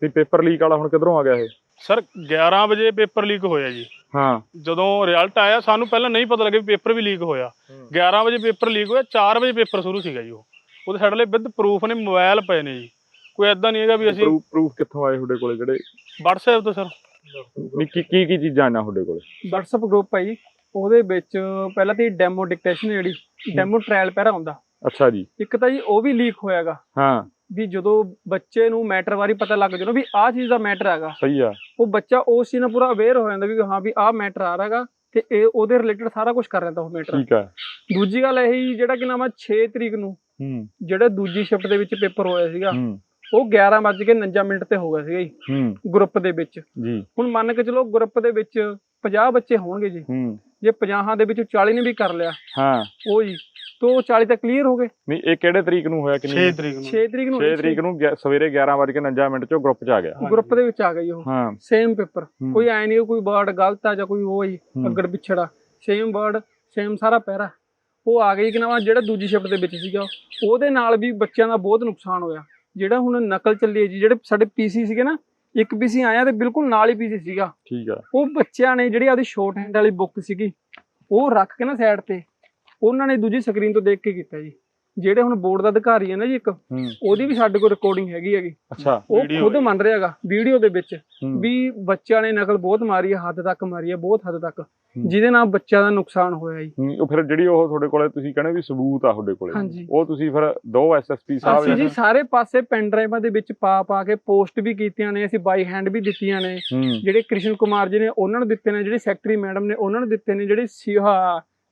ਤੇ ਪੇਪਰ ਲੀਕ ਵਾਲਾ ਹੁਣ ਕਿੱਧਰੋਂ ਆ ਗਿਆ ਇਹ? ਸਰ 11 ਵਜੇ ਪੇਪਰ ਲੀਕ ਹੋਇਆ ਜੀ। ਹਾਂ। ਜਦੋਂ ਰਿਜ਼ਲਟ ਆਇਆ ਸਾਨੂੰ ਪਹਿਲਾਂ ਨਹੀਂ ਪਤਾ ਲੱਗਿਆ ਵੀ ਪੇਪਰ ਵੀ ਲੀਕ ਹੋਇਆ। 11 ਵਜੇ ਪੇਪਰ ਲੀਕ ਹੋਇਆ 4 ਵਜੇ ਪੇਪਰ ਸ਼ੁਰੂ ਸੀਗਾ ਜੀ ਉਹ। ਉਹਦੇ ਸਾਡੇ ਲਈ ਵਿਦ ਪ੍ਰੂਫ ਨੇ ਮੋਬਾਈਲ ਪਏ ਨੇ ਜੀ। ਕੋਈ ਐਦਾਂ ਨਹੀਂ ਹੈਗਾ ਵੀ ਅਸੀਂ ਪ੍ਰੂਫ ਪ੍ਰੂਫ ਕਿੱਥੋਂ ਆਏ ਤੁਹਾਡੇ ਕੋਲੇ? ਜਿਹੜੇ WhatsApp ਤੋਂ ਸਰ ਵੀ ਕੀ ਕੀ ਕੀ ਚੀਜ਼ਾਂ ਆਈਆਂ ਤੁਹਾਡੇ ਕੋਲੇ? WhatsApp ਗਰੁੱਪ ਹੈ ਜੀ। ਉਹਦੇ ਵਿੱਚ ਪਹਿਲਾਂ ਤੇ ਡੈਮੋ ਡਿਕਟੇਸ਼ਨ ਜਿਹੜੀ। ਡੈਮੋ ਟ੍ਰਾਇਲ ਪਹਿਰਾ ਹੁੰਦਾ। ਅੱਛਾ ਜੀ। ਇੱਕ ਤਾਂ ਜੀ ਉਹ ਵੀ ਲੀਕ ਹੋਇਆਗਾ। ਹਾਂ। ਵੀ ਜਦੋਂ ਬੱਚੇ ਨੂੰ ਮੈਟਰ ਬਾਰੇ ਪਤਾ ਲੱਗ ਜਾਣਾ ਵੀ ਆਹ ਚੀਜ਼ ਦਾ ਮੈਟਰ ਹੈਗਾ। ਸਹੀ ਆ। ਉਹ ਬੱਚਾ ਉਸ ਚੀਜ਼ ਨਾਲ ਪੂਰਾ ਅਵੇਅਰ ਹੋ ਜਾਂਦਾ ਵੀ ਹਾਂ ਵੀ ਆਹ ਮੈਟਰ ਆ ਰਿਹਾਗਾ ਤੇ ਇਹ ਉਹਦੇ ਰਿਲੇਟਡ ਸਾਰਾ ਕੁਝ ਕਰ ਰਿਹਾ ਤਾਂ ਉਹ ਮੈਟਰ ਠੀਕ ਆ। ਦੂਜੀ ਗੱਲ ਇਹ ਹੀ ਜਿਹੜਾ ਕਿ ਨਾਮ ਆ 6 ਤਰੀਕ ਨੂੰ। ਹੂੰ। ਜਿਹੜਾ ਦੂਜੀ ਸ਼ਿਫਟ ਦੇ ਵਿੱਚ ਪੇਪਰ ਹੋਇਆ ਸੀਗਾ। ਹੂੰ। ਉਹ 11:49 ਮਿੰਟ ਤੇ ਹੋ ਗਿਆ ਸੀਗਾ ਜੀ ਹੂੰ। ਗਰੁੱਪ ਦੇ ਵਿੱਚ। ਜੀ। ਹੁਣ ਮੰਨ ਕੇ ਚਲੋ ਗਰੁੱਪ ਦੇ ਵਿੱਚ 50 ਬੱਚੇ ਹੋਣਗੇ ਜੀ। ਹੂੰ। ਜੇ 50 ਦੇ ਵਿੱਚੋਂ 40 ਨੇ ਵੀ ਕਰ ਲਿਆ ਹਾਂ। ਉਹ ਜੀ ਤੋਂ 40 ਤਾਂ ਕਲੀਅਰ ਹੋ ਗਏ। ਨਹੀਂ ਇਹ ਕਿਹੜੇ ਤਰੀਕ ਨੂੰ ਹੋਇਆ 6 ਕਿੰਨੀ ਤਰੀਕ ਨੂੰ। 6 ਤਰੀਕ ਨੂੰ 6 ਤਰੀਕ ਨੂੰ ਸਵੇਰੇ 11:49 ਮਿੰਟ ਚੋਂ ਗਰੁੱਪ 'ਚ ਆ ਗਿਆ। ਗਰੁੱਪ ਦੇ ਵਿੱਚ ਆ ਗਈ ਉਹ। ਹਾਂ। Same paper. ਕੋਈ ਐ ਨਹੀਂ ਕੋਈ ਵਰਡ ਗਲਤ ਆ ਜਾਂ ਕੋਈ ਉਹ ਹੂੰ। ਅੱਗੜ ਪਿਛੜਾ। ਸੇਮ ਵਰਡ ਸੇਮ ਸਾਰਾ ਪੈਰਾ। ਉਹ ਆ ਗਈ ਕਿ ਨਾ ਜਿਹੜਾ ਦੂਜੀ ਸ਼ਿਫਟ ਦੇ ਵਿੱਚ ਸੀਗਾ ਉਹਦੇ ਨਾਲ ਵੀ ਬੱਚਿਆਂ ਦਾ ਬਹੁਤ ਨੁਕਸਾਨ ਹੋਇਆ। ਜਿਹੜਾ ਹੁਣ ਨਕਲ ਚੱਲੀ ਹੈ ਜੀ ਜਿਹੜੇ ਸਾਡੇ ਪੀਸੀ ਸੀਗੇ ਨਾ ਇੱਕ ਪੀਸੀ ਆਇਆ ਤੇ ਬਿਲਕੁਲ ਨਾਲ ਹੀ ਪੀਸੀ ਸੀਗਾ। ਠੀਕ ਆ। ਉਹ ਬੱਚਿਆਂ ਨੇ ਜਿਹੜੀ ਆਦੀ ਸ਼ਾਰਟ ਹੈਂਡ ਵਾਲੀ ਬੁੱਕ ਸੀਗੀ ਉਹ ਰੱਖ ਕੇ ਨਾ ਸਾਈਡ ਤੇ ਉਹਨਾਂ ਨੇ ਦੂਜੀ ਸਕਰੀਨ ਤੋਂ ਦੇਖ ਕੇ ਕੀਤਾ ਜੀ। ਜਿਹੜੇ ਹੁਣ ਬੋਰਡ ਦਾ ਅਧਿਕਾਰੀ ਹੈ ਨਾ ਜੀ ਇੱਕ ਉਹਦੀ ਵੀ ਸਾਡੇ ਕੋਲ ਰਿਕਾਰਡਿੰਗ ਹੈਗੀ ਹੈਗੀ। ਅੱਛਾ ਉਹ ਖੁਦ। ਮੰਨ ਰਿਹਾ ਹੈਗਾ ਵੀਡੀਓ ਦੇ ਵਿੱਚ। ਵੀ ਬੱਚਿਆਂ ਨੇ ਨਕਲ ਬਹੁਤ ਮਾਰੀ ਹੈ ਹੱਦ ਤੱਕ ਮਾਰੀ ਹੈ ਬਹੁਤ ਹੱਦ ਤੱਕ। ਜਿਹਦੇ ਨਾਲ ਬੱਚਿਆਂ ਦਾ ਨੁਕਸਾਨ ਹੋਇਆ ਜੀ। ਉਹ ਫਿਰ ਜਿਹੜੀ ਉਹ ਤੁਹਾਡੇ ਕੋਲੇ ਤੁਸੀਂ ਕਹਿੰਦੇ ਵੀ ਸਬੂਤ ਆ ਤੁਹਾਡੇ ਕੋਲੇ। ਉਹ ਤੁਸੀਂ ਫਿਰ ਦੋ ਐਸਐਸਪੀ ਅਸੀਂ ਸਾਹਿਬ ਜੀ ਸਾਰੇ ਪਾਸੇ ਪੈਨ ਡਰਾਈਵਾਂ ਦੇ ਵਿੱਚ ਪਾ ਪਾ ਕੇ ਪੋਸਟ ਵੀ ਕੀਤੀਆਂ ਨੇ ਅਸੀਂ ਬਾਈ ਹੈਂਡ ਵੀ ਦਿੱਤੀਆਂ ਨੇ। ਜਿਹੜੇ ਕ੍ਰਿਸ਼ਨ ਕੁਮਾਰ ਜੀ ਨੇ ਉਹਨਾਂ ਨੂੰ ਦਿੱਤੇ ਨੇ ਜਿਹੜੇ ਸੈਕਟਰੀ ਮੈਡਮ ਨੇ ਉਹਨਾਂ ਨੂੰ ਦਿੱਤੇ ਨੇ ਜਿਹੜੇ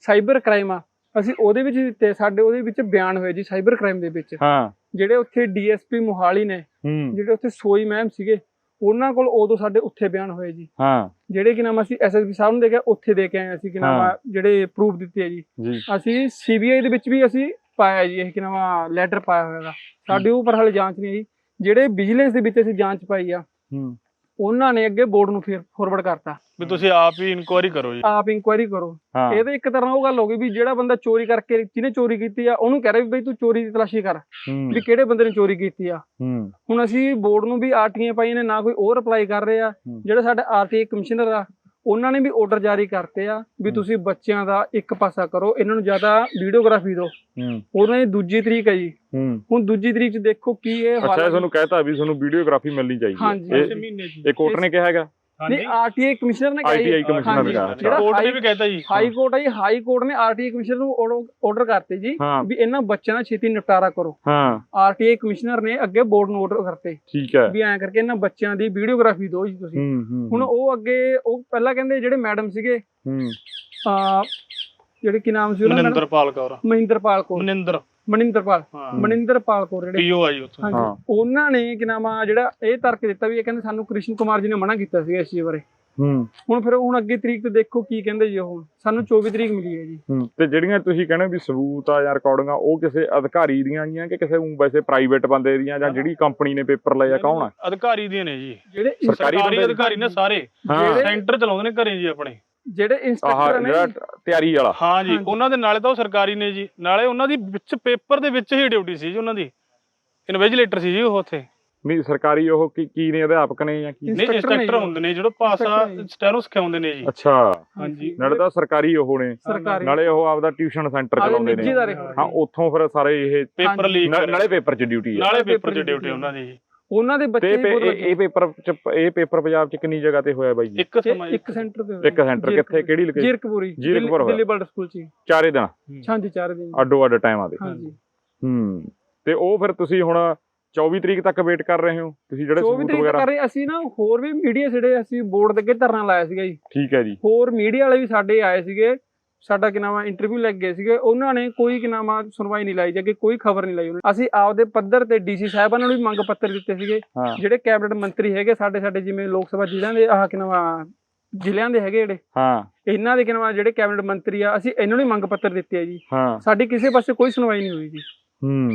ਸਾਈਬਰ ਕ੍ਰਾਈਮ ਆ ਅਸੀਂ ਉਹਦੇ ਵਿੱਚ ਦਿੱਤੇ ਸਾਡੇ ਉਹਦੇ ਵਿੱਚ ਬਿਆਨ ਹੋਏ ਜੀ ਸਾਈਬਰ ਕ੍ਰਾਈਮ ਦੇ ਵਿੱਚ। ਹਾਂ। ਜਿਹੜੇ ਉੱਥੇ ਡੀਐਸਪੀ ਮੋਹਾਲੀ ਨੇ ਜਿਹੜੇ ਉੱਥੇ ਸੋਈ ਮੈਮ ਸੀਗੇ ਉਹਨਾਂ ਕੋਲ ਉਦੋਂ ਸਾਡੇ ਉੱਥੇ ਬਿਆਨ ਹੋਏ ਜੀ। ਹਾਂ। ਜਿਹੜੇ ਕਿ ਨਾਮ ਅਸੀਂ ਐਸਐਸਪੀ ਸਾਹਿਬ ਨੂੰ ਦੇ ਕੇ ਉੱਥੇ ਦੇ ਕੇ ਆਏ ਅਸੀਂ ਕਿ ਨਾਮ ਜਿਹੜੇ ਪ੍ਰੂਫ ਦਿੱਤੇ ਆ ਜੀ। ਜੀ। ਅਸੀਂ ਸੀਬੀਆਈ ਦੇ ਵਿੱਚ ਵੀ ਅਸੀਂ ਪਾਇਆ ਜੀ ਇਹ ਕਿ ਨਾਮ ਲੈਟਰ ਪਾਇਆ ਹੋਇਆਗਾ ਸਾਡੇ ਉੱਪਰ ਹਾਲੇ ਜਾਂਚ ਨਹੀਂ ਆਈ। ਜਿਹੜੇ ਵਿਜੀਲੈਂਸ ਦੇ ਵਿੱਚ ਅਸੀਂ ਜਾਂਚ ਪਾਈ ਆ ਹੂੰ। ਉਹਨਾਂ ਨੇ ਅੱਗੇ ਬੋਰਡ ਨੂੰ ਫਿਰ ਫੋਰਵਰਡ ਕਰਤਾ। ਵੀ ਤੁਸੀਂ ਆਪ ਹੀ ਇਨਕੁਆਇਰੀ ਕਰੋ ਜੀ। ਆਪ ਇਨਕੁਆਇਰੀ ਕਰੋ। ਹਾਂ। ਇਹਦੇ ਇੱਕ ਤਰ੍ਹਾਂ ਉਹ ਗੱਲ ਹੋ ਗਈ ਵੀ ਜਿਹੜਾ ਬੰਦਾ ਚੋਰੀ ਕਰਕੇ ਜਿਹਨੇ ਚੋਰੀ ਕੀਤੀ ਆ ਉਹਨੂੰ ਕਹਿ ਰਿਹਾ ਵੀ ਬਈ ਤੂੰ ਚੋਰੀ ਦੀ ਤਲਾਸ਼ੀ ਕਰ ਹੂੰ। ਵੀ ਕਿਹੜੇ ਬੰਦੇ ਨੇ ਚੋਰੀ ਕੀਤੀ ਆ। ਹੂੰ। ਹੁਣ ਅਸੀਂ ਬੋਰਡ ਨੂੰ ਵੀ ਆਰਟੀਆਂ ਪਾਈਆਂ ਨੇ ਨਾ ਕੋਈ ਉਹ ਰਿਪਲਾਈ ਕਰ ਰਹੇ ਹੂੰ। ਜਿਹੜਾ ਸਾਡਾ ਆਰਟੀਆਈ ਕਮਿਸ਼ਨਰ ਆ ਉਹਨਾਂ ਨੇ ਵੀ ਆਰਡਰ ਜਾਰੀ ਕਰਤੇ ਆ ਵੀ। ਤੁਸੀਂ ਬੱਚਿਆਂ ਦਾ ਇੱਕ ਪਾਸਾ ਕਰੋ ਇਹਨਾਂ ਨੂੰ ਜ਼ਿਆਦਾ ਵੀਡੀਓਗ੍ਰਾਫੀ ਦਿਓ। ਹੂੰ। ਉਹਨਾਂ ਦੀ ਦੂਜੀ ਤਰੀਕ ਹੈ ਜੀ। ਹੂੰ। ਹੁਣ ਦੂਜੀ ਤਰੀਕ ਚ ਦੇਖੋ ਕੀ ਇਹ ਅੱਛਾ ਤੁਹਾਨੂੰ ਕਹਿਤਾ ਵੀ ਤੁਹਾਨੂੰ ਵੀਡੀਓਗ੍ਰਾਫੀ ਮਿਲਣੀ ਚਾਹੀਦੀ ਹੈ। ਹਾਂਜੀ। ਇਹ- ਮਹੀਨੇ ਜੀ ਇਹ ਕੋਰਟ ਨੇ ਕਿਹਾ ਹੈਗਾ? ਨਹੀਂ ਆਰਟੀਆਈ ਕਮਿਸ਼ਨਰ ਨੇ ਕਿਹਾ ITI ਕਮਿਸ਼ਨਰ। ਜਿਹੜਾ ਕੋਰਟ ਨੇ ਹਾਈ- ਵੀ ਕਹਿਤਾ ਜੀ। ਹਾਈ ਕੋਰਟ ਹੈ ਜੀ ਹਾਈ ਕੋਰਟ ਨੇ ਆਰਟੀਆਈ ਕਮਿਸ਼ਨਰ ਨੂੰ ਆਰਡਰ ਕਰਤੇ ਜੀ ਹਾਂ। ਵੀ ਇਹਨਾਂ ਬੱਚਿਆਂ ਦਾ ਛੇਤੀ ਨਿਪਟਾਰਾ ਕਰੋ। ਹਾਂ। ਆਰਟੀਆਈ ਕਮਿਸ਼ਨਰ ਨੇ ਅੱਗੇ ਬੋਰਡ ਨੂੰ ਆਰਡਰ ਕਰਤੇ। ਠੀਕ ਹੈ। ਵੀ ਐਂ ਕਰਕੇ ਇਹਨਾਂ ਬੱਚਿਆਂ ਦੀ ਵੀਡੀਓਗ੍ਰਾਫੀ ਦਿਓ ਜੀ ਤੁਸੀਂ। ਹੂੰ ਹੂੰ ਹੁਣ ਉਹ ਅੱਗੇ ਉਹ ਪਹਿਲਾਂ ਕਹਿੰਦੇ ਜਿਹੜੇ ਮੈਡਮ ਸੀਗੇ ਹੂੰ। ਆ ਜਿਹੜੇ ਕੀ ਨਾਮ ਸੀ ਉਹਨਾਂ ਦਾ? ਮਨਿੰਦਰਪਾਲ ਕੌਰ। ਮਹਿੰਦਰਪਾਲ ਕੌਰ। ਮਨਿੰਦਰ। ਮਨਿੰਦਰਪਾਲ ਮਨਿੰਦਰਪਾਲ ਕੋਰ ਜਿਹੜੇ ਪੀਓ ਆ ਜੀ ਉੱਥੋਂ। ਹਾਂਜੀ ਹਾਂ। ਉਹਨਾਂ ਨੇ ਕਿ ਨਾਮ ਆ ਜਿਹੜਾ ਇਹ ਤਰਕ ਦਿੱਤਾ ਵੀ ਇਹ ਕਹਿੰਦੇ ਸਾਨੂੰ ਕ੍ਰਿਸ਼ਨ ਕੁਮਾਰ ਜੀ ਨੇ ਮਨਾ ਕੀਤਾ ਸੀ ਇਸ ਚੀਜ਼ ਬਾਰੇ। ਹੂੰ। ਹੁਣ ਫਿਰ ਹੁਣ ਅੱਗੇ ਤਰੀਕ ਤੇ ਦੇਖੋ ਕੀ ਕਹਿੰਦੇ ਜੀ ਉਹ। ਸਾਨੂੰ 24 ਤਰੀਕ ਮਿਲੀ ਹੈ ਜੀ। ਹੂੰ ਤੇ ਜਿਹੜੀਆਂ ਤੁਸੀਂ ਕਹਿੰਦੇ ਵੀ ਸਬੂਤ ਆ ਜਾਂ ਰਿਕਾਰਡਿੰਗਾਂ ਉਹ ਕਿਸੇ ਅਧਿਕਾਰੀ ਦੀਆਂ ਆਈਆਂ ਕਿ ਕਿਸੇ ਊਂ ਵੈਸੇ ਪ੍ਰਾਈਵੇਟ ਬੰਦੇ ਦੀਆਂ ਜਾਂ ਜਿਹੜੀ ਕੰਪਨੀ ਨੇ ਪੇਪਰ ਲਏ ਆ ਕੌਣ ਆ? ਅਧਿਕਾਰੀ ਦੀਆਂ ਨੇ ਜੀ। ਜਿਹੜੇ ਸਰਕਾਰੀ ਅਧਿਕਾਰੀ ਨੇ ਸਾਰੇ। ਜਿਹੜੇ- ਸੈਂਟਰ ਚਲਾਉਂਦੇ ਨੇ ਘਰੇ ਜੀ ਆਪਣੇ। ਜਿਹੜੇ ਆਹ ਇੰਸਪੈਕਟਰ ਨੇ ਜਿਹੜਾ ਤਿਆਰੀ ਵਾਲਾ। ਹਾਂ ਜੀ ਹਾਂਜੀ। ਉਹਨਾਂ ਦੇ ਨਾਲੇ ਤਾਂ ਉਹ ਸਰਕਾਰੀ ਨੇ ਜੀ। ਨਾਲੇ ਉਹਨਾਂ ਦੀ ਵਿੱਚ ਪੇਪਰ ਦੇ ਵਿੱਚ ਹੀ ਡਿਊਟੀ ਸੀ ਜੀ ਉਹਨਾਂ ਦੀ। ਇਨਵੈਜੀਲੇਟਰ ਸੀ ਜੀ ਉਹ ਉੱਥੇ। ਨਹੀਂ ਸਰਕਾਰੀ ਉਹ ਕੀ ਕੀ ਨੇ ਅਧਿਆਪਕ ਨੇ ਜਾਂ ਕੀ? ਨਹੀਂ Inspector ਨੇ ਇੰਸਟ੍ਰਕਟਰ ਜੀ। ਹੁੰਦੇ ਨੇ ਜਿਹੜੇ ਨੇ ਜੀ। ਸਟੈਨੋ ਸਿਖਾਉਂਦੇ ਨੇ ਜੀ। ਅੱਛਾ। ਹਾਂਜੀ। ਨਾਲੇ ਤਾਂ ਸਰਕਾਰੀ ਉਹ ਨੇ। ਸਰਕਾਰੀ। ਨਾਲੇ ਉਹ ਆਪਦਾ ਟਿਊਸ਼ਨ ਸੈਂਟਰ ਆਲੇ ਚਲਾਉਂਦੇ ਨਿੱਜੀ ਨੇ ਅਦਾਰੇ ਹਾਂ ਉੱਥੋਂ ਫਿਰ ਸਾਰੇ ਇਹ ਪੇਪਰ। ਲੀਕ ਨਾਲੇ ਪੇਪਰ 'ਚ ਡਿਊਟੀ ਆ। ਨਾਲੇ ਪੇਪਰ ਦੀ ਡਿਊਟੀ ਉਹਨਾਂ ਦੀ ਜੀ। ਉਹਨਾਂ ਦੇ ਬੱਚੇ ਇਹ ਵੀ ਬਹੁਤ ਇਹ ਪੇਪਰ 'ਚ ਇਹ ਪੇਪਰ ਪੰਜਾਬ 'ਚ ਕਿੰਨੀ ਜਗ੍ਹਾ ਤੇ ਹੋਇਆ ਬਾਈ ਜੀ? ਇੱਕ ਸਮਾਂ ਇੱਕ ਸੈਂਟਰ ਤੇ ਇੱਕ ਸੈਂਟਰ ਕਿੱਥੇ ਕਿਹੜੀ ਲੋਕੇਸ਼ਨ ਜੀਰਕਪੁਰੀ ਜੀਰਕਪੁਰ ਹੋਇਆ। ਦਿੱਲੀ ਬਲਡ ਸਕੂਲ ਚ। ਚਾਰੇ ਦਿਨ? ਹਾਂਜੀ ਚਾਰ ਦਿਨ। ਅੱਡੋ ਅੱਡ ਟਾਈਮਾਂ ਦੇ ਹਾਂਜੀ। ਹੂੰ। ਤੇ ਉਹ ਫਿਰ ਤੁਸੀਂ ਹੁਣ 24 ਤਰੀਕ ਤੱਕ ਵੇਟ ਕਰ ਰਹੇ ਹੋ? ਤੁਸੀਂ ਜਿਹੜੇ 24 ਸਬੂਤ ਤਰੀਕ ਵਗੈਰਾ ਕਰ ਰਹੇ। ਅਸੀਂ ਨਾ ਹੋਰ ਵੀ ਮੀਡੀਆ ਜਿਹੜੇ ਅਸੀਂ ਬੋਰਡ ਦੇ ਅੱਗੇ ਧਰਨਾ ਲਾਇਆ ਸੀਗਾ ਜੀ। ਠੀਕ ਹੈ ਜੀ। ਹੋਰ ਮੀਡੀਆ ਵਾਲੇ ਵੀ ਸਾਡੇ ਆਏ ਸੀਗੇ। ਸਾਡਾ ਕਿ ਨਾਮ ਇੰਟਰਵਿਊ ਲੱਗ ਗਏ ਸੀਗੇ। ਉਹਨਾਂ ਨੇ ਕੋਈ ਕਿ ਨਾਮ ਆ ਸੁਣਵਾਈ ਨਹੀਂ ਲਾਈ ਜਾਂ ਕਿ ਕੋਈ ਖਬਰ ਨਹੀਂ ਲਾਈ ਉਹਨਾਂ ਅਸੀਂ ਆਪਦੇ ਪੱਧਰ ਤੇ ਡੀਸੀ ਸਾਹਿਬਾਨ ਨੂੰ ਵੀ ਮੰਗ ਪੱਤਰ ਦਿੱਤੇ ਸੀਗੇ ਹਾਂ। ਜਿਹੜੇ ਕੈਬਨਿਟ ਮੰਤਰੀ ਹੈਗੇ ਸਾਡੇ ਸਾਡੇ ਜਿਵੇਂ ਲੋਕ ਸਭਾ ਜ਼ਿਲ੍ਹਿਆਂ ਦੇ ਆਹ ਕਿ ਨਾਮ ਆ, ਜ਼ਿਲ੍ਹਿਆਂ ਦੇ ਹੈਗੇ ਜਿਹੜੇ। ਹਾਂ। ਇਹਨਾਂ ਦੇ ਕਿ ਨਾਮ ਆ ਜਿਹੜੇ ਕੈਬਨਿਟ ਮੰਤਰੀ ਆ ਅਸੀਂ ਇਹਨਾਂ ਨੂੰ ਵੀ ਮੰਗ ਪੱਤਰ ਦਿੱਤੇ ਆ ਜੀ। ਹਾਂ। ਸਾਡੀ ਕਿਸੇ ਪਾਸੇ ਕੋਈ ਸੁਣਵਾਈ ਨਹੀਂ ਹੋਈ ਜੀ। ਹੂੰ।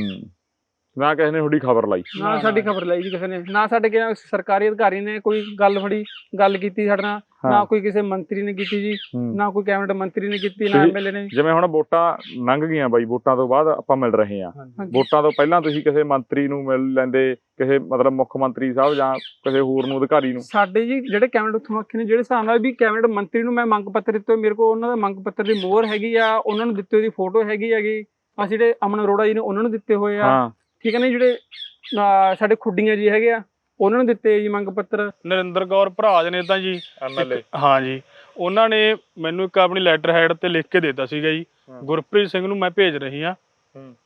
ਨਾ ਕਿਸੇ ਨੇ ਤੁਹਾਡੀ ਖਬਰ ਲਾਈ। ਨਾ ਸਾਡੀ। ਖਬਰ ਲਈ ਜੀ ਕਿਸੇ ਨੇ। ਨਾ ਸਾਡੇ ਕਿ ਸਰਕਾਰੀ ਅਧਿਕਾਰੀ ਨੇ ਕੋਈ ਗੱਲ ਫੜੀ ਗੱਲ ਕੀਤੀ ਸਾਡੇ ਨਾਲ। ਨਾ ਕੋਈ ਕਿਸੇ ਮੰਤਰੀ ਨੇ ਕੀਤੀ ਜੀ। ਨਾ ਕੋਈ ਕੈਬਨਿਟ ਮੰਤਰੀ ਨੇ ਕੀਤੀ ਨਾ ਐਮਐਲਏ ਨੇ। ਜਿਵੇਂ ਹੁਣ ਵੋਟਾਂ ਲੰਘ ਗਈਆਂ ਬਾਈ ਵੋਟਾਂ ਤੋਂ ਬਾਅਦ ਆਪਾਂ ਮਿਲ ਰਹੇ ਹਾਂ। ਹਾਂਜੀ। ਵੋਟਾਂ ਤੋਂ ਪਹਿਲਾਂ ਤੁਸੀਂ ਕਿਸੇ ਮੰਤਰੀ ਨੂੰ ਮਿਲ ਲੈਂਦੇ ਕਿਸੇ ਮਤਲਬ ਮੁੱਖ ਮੰਤਰੀ ਸਾਹਿਬ ਜਾਂ ਕਿਸੇ ਹੋਰ ਨੂੰ ਅਧਿਕਾਰੀ ਨੂੰ? ਸਾਡੇ ਜੀ ਜਿਹੜੇ ਕੈਬਨਿਟ ਉੱਥੋਂ ਆਖੇ ਨੇ ਜਿਹੜੇ ਹਿਸਾਬ ਨਾਲ ਵੀ ਕੈਬਨਿਟ ਮੰਤਰੀ ਨੂੰ ਮੈਂ ਮੰਗ ਪੱਤਰ ਦਿੱਤੇ ਮੇਰੇ ਕੋਲ ਉਹਨਾਂ ਦਾ ਮੰਗ ਪੱਤਰ ਦੀ ਮੋਹਰ ਹੈਗੀ ਆ ਉਹਨਾਂ ਨੂੰ ਦਿੱਤੇ ਹੋਈ ਫੋਟੋ ਹੈਗੀ ਹੈਗੀ। ਅਸੀਂ ਜਿਹੜੇ ਅਮਨ ਅਰੋੜਾ ਜੀ ਨੇ ਉਹਨਾਂ ਨੂੰ ਦਿੱਤੇ ਹੋਏ ਆ। ਹੈ ਨੇ ਜਿਹੜੇ ਅਹ, ਸਾਡੇ ਖੁੱਡੀਆਂ ਜੀ ਹੈਗੇ ਆ ਉਹਨਾਂ ਨੂੰ ਦਿੱਤੇ ਜੀ ਮੰਗ ਪੱਤਰ? ਨਰਿੰਦਰ ਕੌਰ ਭਰਾਜ ਨੇ ਤਾਂ ਜੀ ਐਮਐਲਏ ਹਾਂ ਜੀ। ਉਹਨਾਂ ਨੇ ਮੈਨੂੰ ਇੱਕ ਆਪਣੀ ਲੈਟਰ ਹੈਡ ਤੇ ਲਿਖ ਕੇ ਦਿੱਤਾ ਸੀਗਾ ਜੀ। ਹਾਂ। ਗੁਰਪ੍ਰੀਤ ਸਿੰਘ ਨੂੰ ਮੈਂ ਭੇਜ ਰਹੀ ਹਾਂ।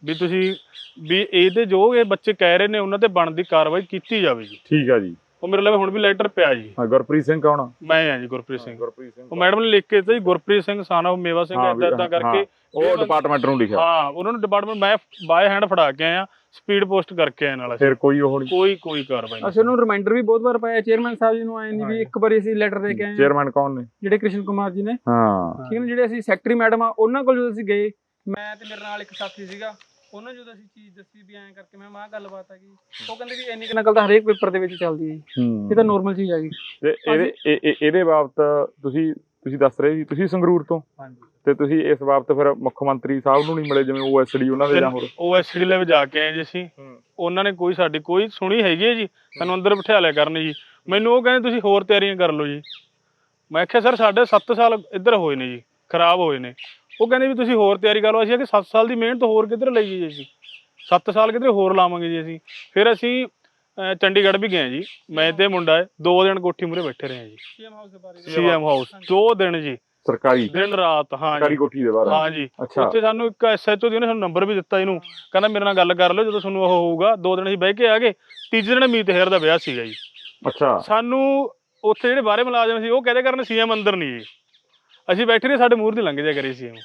ਵੀ ਤੁਸੀਂ ਵੀ ਇਹਦੇ ਜੋ ਇਹ ਬੱਚੇ ਕਹਿ ਰਹੇ ਨੇ ਉਹਨਾਂ ਤੇ ਬਣਦੀ ਕਾਰਵਾਈ ਕੀਤੀ ਜਾਵੇ ਜੀ। ਠੀਕ ਆ ਜੀ। ਉਹ ਮੇਰੇ ਲਈ ਹੁਣ ਵੀ ਲੈਟਰ ਪਿਆ ਜੀ। ਹਾਂ ਗੁਰਪ੍ਰੀਤ ਸਿੰਘ ਕੌਣ ਆ? ਮੈਂ ਆ ਜੀ ਗੁਰਪ੍ਰੀਤ ਸਿੰਘ। ਗੁਰਪ੍ਰੀਤ ਸਿੰਘ ਉਹ ਮੈਡਮ ਨੇ ਲਿਖ ਕੇ ਦਿੱਤਾ ਜੀ ਗੁਰਪ੍ਰੀਤ ਸਿੰਘ ਸਾਨਾ ਮੇਵਾ ਸਿੰਘ ਹਾਂ, ਏਦਾਂ ਹਾਂ, ਕਰਕੇ। ਉਹ ਡਿਪਾਰਟਮੈਂਟ ਨੂੰ ਲਿਖਿਆ। ਹਾਂ ਉਹਨਾਂ ਨੂੰ ਡਿਪਾਰਟਮੈਂਟ ਮੈਂ ਬਾਏ ਹੈਂਡ ਫੜਾ ਕੇ ਆਇਆ। ਸਪੀਡ ਪੋਸਟ ਕਰਕੇ ਆਇਆ ਨਾਲ। ਫਿਰ ਕੋਈ ਉਹ ਨਹੀਂ ਕੋਈ ਕੋਈ ਕਾਰਵਾਈ ਅਸੀਂ ਉਹਨੂੰ ਰਿਮਾਈਂਡਰ ਵੀ ਬਹੁਤ ਵਾਰ ਪਾਇਆ। ਚੇਅਰਮੈਨ ਸਾਹਿਬ ਜੀ ਨੂੰ ਆਏ ਨਹੀਂ ਵੀ ਇੱਕ ਵਾਰੀ ਅਸੀਂ ਲੈਟਰ ਦੇ ਕੇ ਆਏ ਚੇਅਰਮੈਨ ਕੌਣ ਨੇ? ਜਿਹੜੇ ਕ੍ਰਿਸ਼ਨ ਕੁਮਾਰ ਜੀ ਨੇ। ਹਾਂ। ਠੀਕ ਨਾ ਜਿਹੜੇ ਅਸੀਂ ਸੈਕਟਰੀ ਮੈਡਮ ਆ ਉਹਨਾਂ ਕੋਲ ਜਦੋਂ ਅਸੀਂ ਗਏ ਮੈਂ ਤੇ ਮੇਰੇ ਨਾਲ ਇੱਕ ਸਾਥੀ ਸੀਗਾ ਉਹਨਾਂ ਨੂੰ ਜਦੋਂ ਅਸੀਂ ਚੀਜ਼ ਦੱਸੀ ਵੀ ਐਂ ਕਰਕੇ ਮੈਂ ਆਹ ਗੱਲਬਾਤ ਹੈਗੀ। ਉਹ ਕਹਿੰਦੇ ਵੀ ਇੰਨੀ ਕੁ ਨਕਲ ਤਾਂ ਹਰੇਕ ਪੇਪਰ ਦੇ ਵਿੱਚ ਚੱਲਦੀ ਹੈ ਇਹ ਤਾਂ ਨੋਰਮਲ ਚੀਜ਼ ਹੈਗੀ। ਤੇ ਇਹਦੇ ਇਹ- ਇਹ- ਇਹਦੇ ਬਾਬਤ ਤੁਸੀਂ ਤੁਸੀਂ ਦੱਸ ਰਹੇ ਸੀ ਤੁਸੀਂ ਸੰਗਰੂਰ ਤੋਂ? ਹਾਂਜੀ। ਤੇ ਤੁਸੀਂ ਇਸ ਬਾਬਤ ਫਿਰ ਮੁੱਖ ਮੰਤਰੀ ਸਾਹਿਬ ਨੂੰ ਨਹੀਂ ਮਿਲੇ ਜਿਵੇਂ ਓਐਸਡੀ ਉਹਨਾਂ ਦੇ ਜਾਂ ਹੋਰ? ਉਹ ਐਸਡੀ ਲੈਵਲ ਜਾ ਕੇ ਆਏ ਜੀ ਅਸੀਂ। ਉਹਨਾਂ ਨੇ ਕੋਈ ਸਾਡੀ ਕੋਈ ਸੁਣੀ ਹੈਗੀ ਹੈ ਜੀ? ਸਾਨੂੰ ਅੰਦਰ ਬਿਠਾ ਲਿਆ ਕਰਨ ਜੀ। ਮੈਨੂੰ ਉਹ ਕਹਿੰਦੇ ਤੁਸੀਂ ਹੋਰ ਤਿਆਰੀਆਂ ਕਰ ਲਓ ਜੀ। ਮੈਂ ਕਿਹਾ ਸਰ ਸਾਡੇ 7 ਸਾਲ ਇੱਧਰ ਹੋਏ ਨੇ ਜੀ ਖਰਾਬ ਹੋਏ ਨੇ। ਉਹ ਕਹਿੰਦੇ ਵੀ ਤੁਸੀਂ ਹੋਰ ਤਿਆਰੀ ਕਰ ਲਓ। ਅਸੀਂ ਕਿ 7 ਸਾਲ ਦੀ ਮਿਹਨਤ ਹੋਰ ਕਿੱਧਰ ਲਈ ਜੀ ਅਸੀਂ? 7 ਸਾਲ ਕਿੱਧਰ ਹੋਰ ਲਾਵਾਂਗੇ ਜੀ ਅਸੀਂ? ਫਿਰ ਅਸੀਂ ਅਹ, ਚੰਡੀਗੜ੍ਹ ਵੀ ਗਏ ਜੀ। ਮੈਂ ਤੇ ਮੁੰਡਾ ਹੈ, ਦੋ ਦਿਨ ਕੋਠੀ ਮੂਰੇ ਬੈਠੇ ਰਹੇ ਜੀ। ਸੀਐਮ ਹਾਊਸ ਦੇ ਬਾਰੇ ਸੀਐਮ ਹਾਊਸ ਦੋ ਦਿਨ ਜੀ। ਸਰਕਾਰੀ? ਦਿਨ ਰਾਤ ਹਾਂ ਸਰਕਾਰੀ ਜੀ। ਕੋਠੀ ਦੇ ਬਾਹਰ ਹਾਂ ਜੀ। ਅੱਛਾ। ਉੱਥੇ ਸਾਨੂੰ ਇੱਕ ਐਸਐਚਓ ਦੀ ਉਹਨੇ ਸਾਨੂੰ ਨੰਬਰ ਵੀ ਦਿੱਤਾ ਇਹਨੂੰ। ਕਹਿੰਦਾ ਮੇਰੇ ਨਾਲ ਗੱਲ ਕਰ ਲਿਓ ਜਦੋਂ ਤੁਹਾਨੂੰ ਉਹ ਹੋਊਗਾ ਦੋ ਦਿਨ ਅਸੀਂ ਬਹਿ ਕੇ ਆ ਗਏ। ਤੀਜੇ ਦਿਨ ਮੀਤ ਹੇਰ ਦਾ ਵਿਆਹ ਸੀਗਾ ਜੀ। ਅੱਛਾ। ਸਾਨੂੰ ਉੱਥੇ ਜਿਹੜੇ ਬਾਹਰੇ ਮੁਲਾਜ਼ਮ ਸੀ ਉਹ ਕਹਦੇ ਕਰਨ ਸੀਐਮ ਅੰਦਰ ਨਹੀਂ ਜੀ। ਅਸੀਂ ਬੈਠੇ ਰਹੇ ਸਾਡੇ ਮੂਹਰ ਦੀ ਲੰਘ ਜਾ ਕਰੇ ਸੀਐਮ।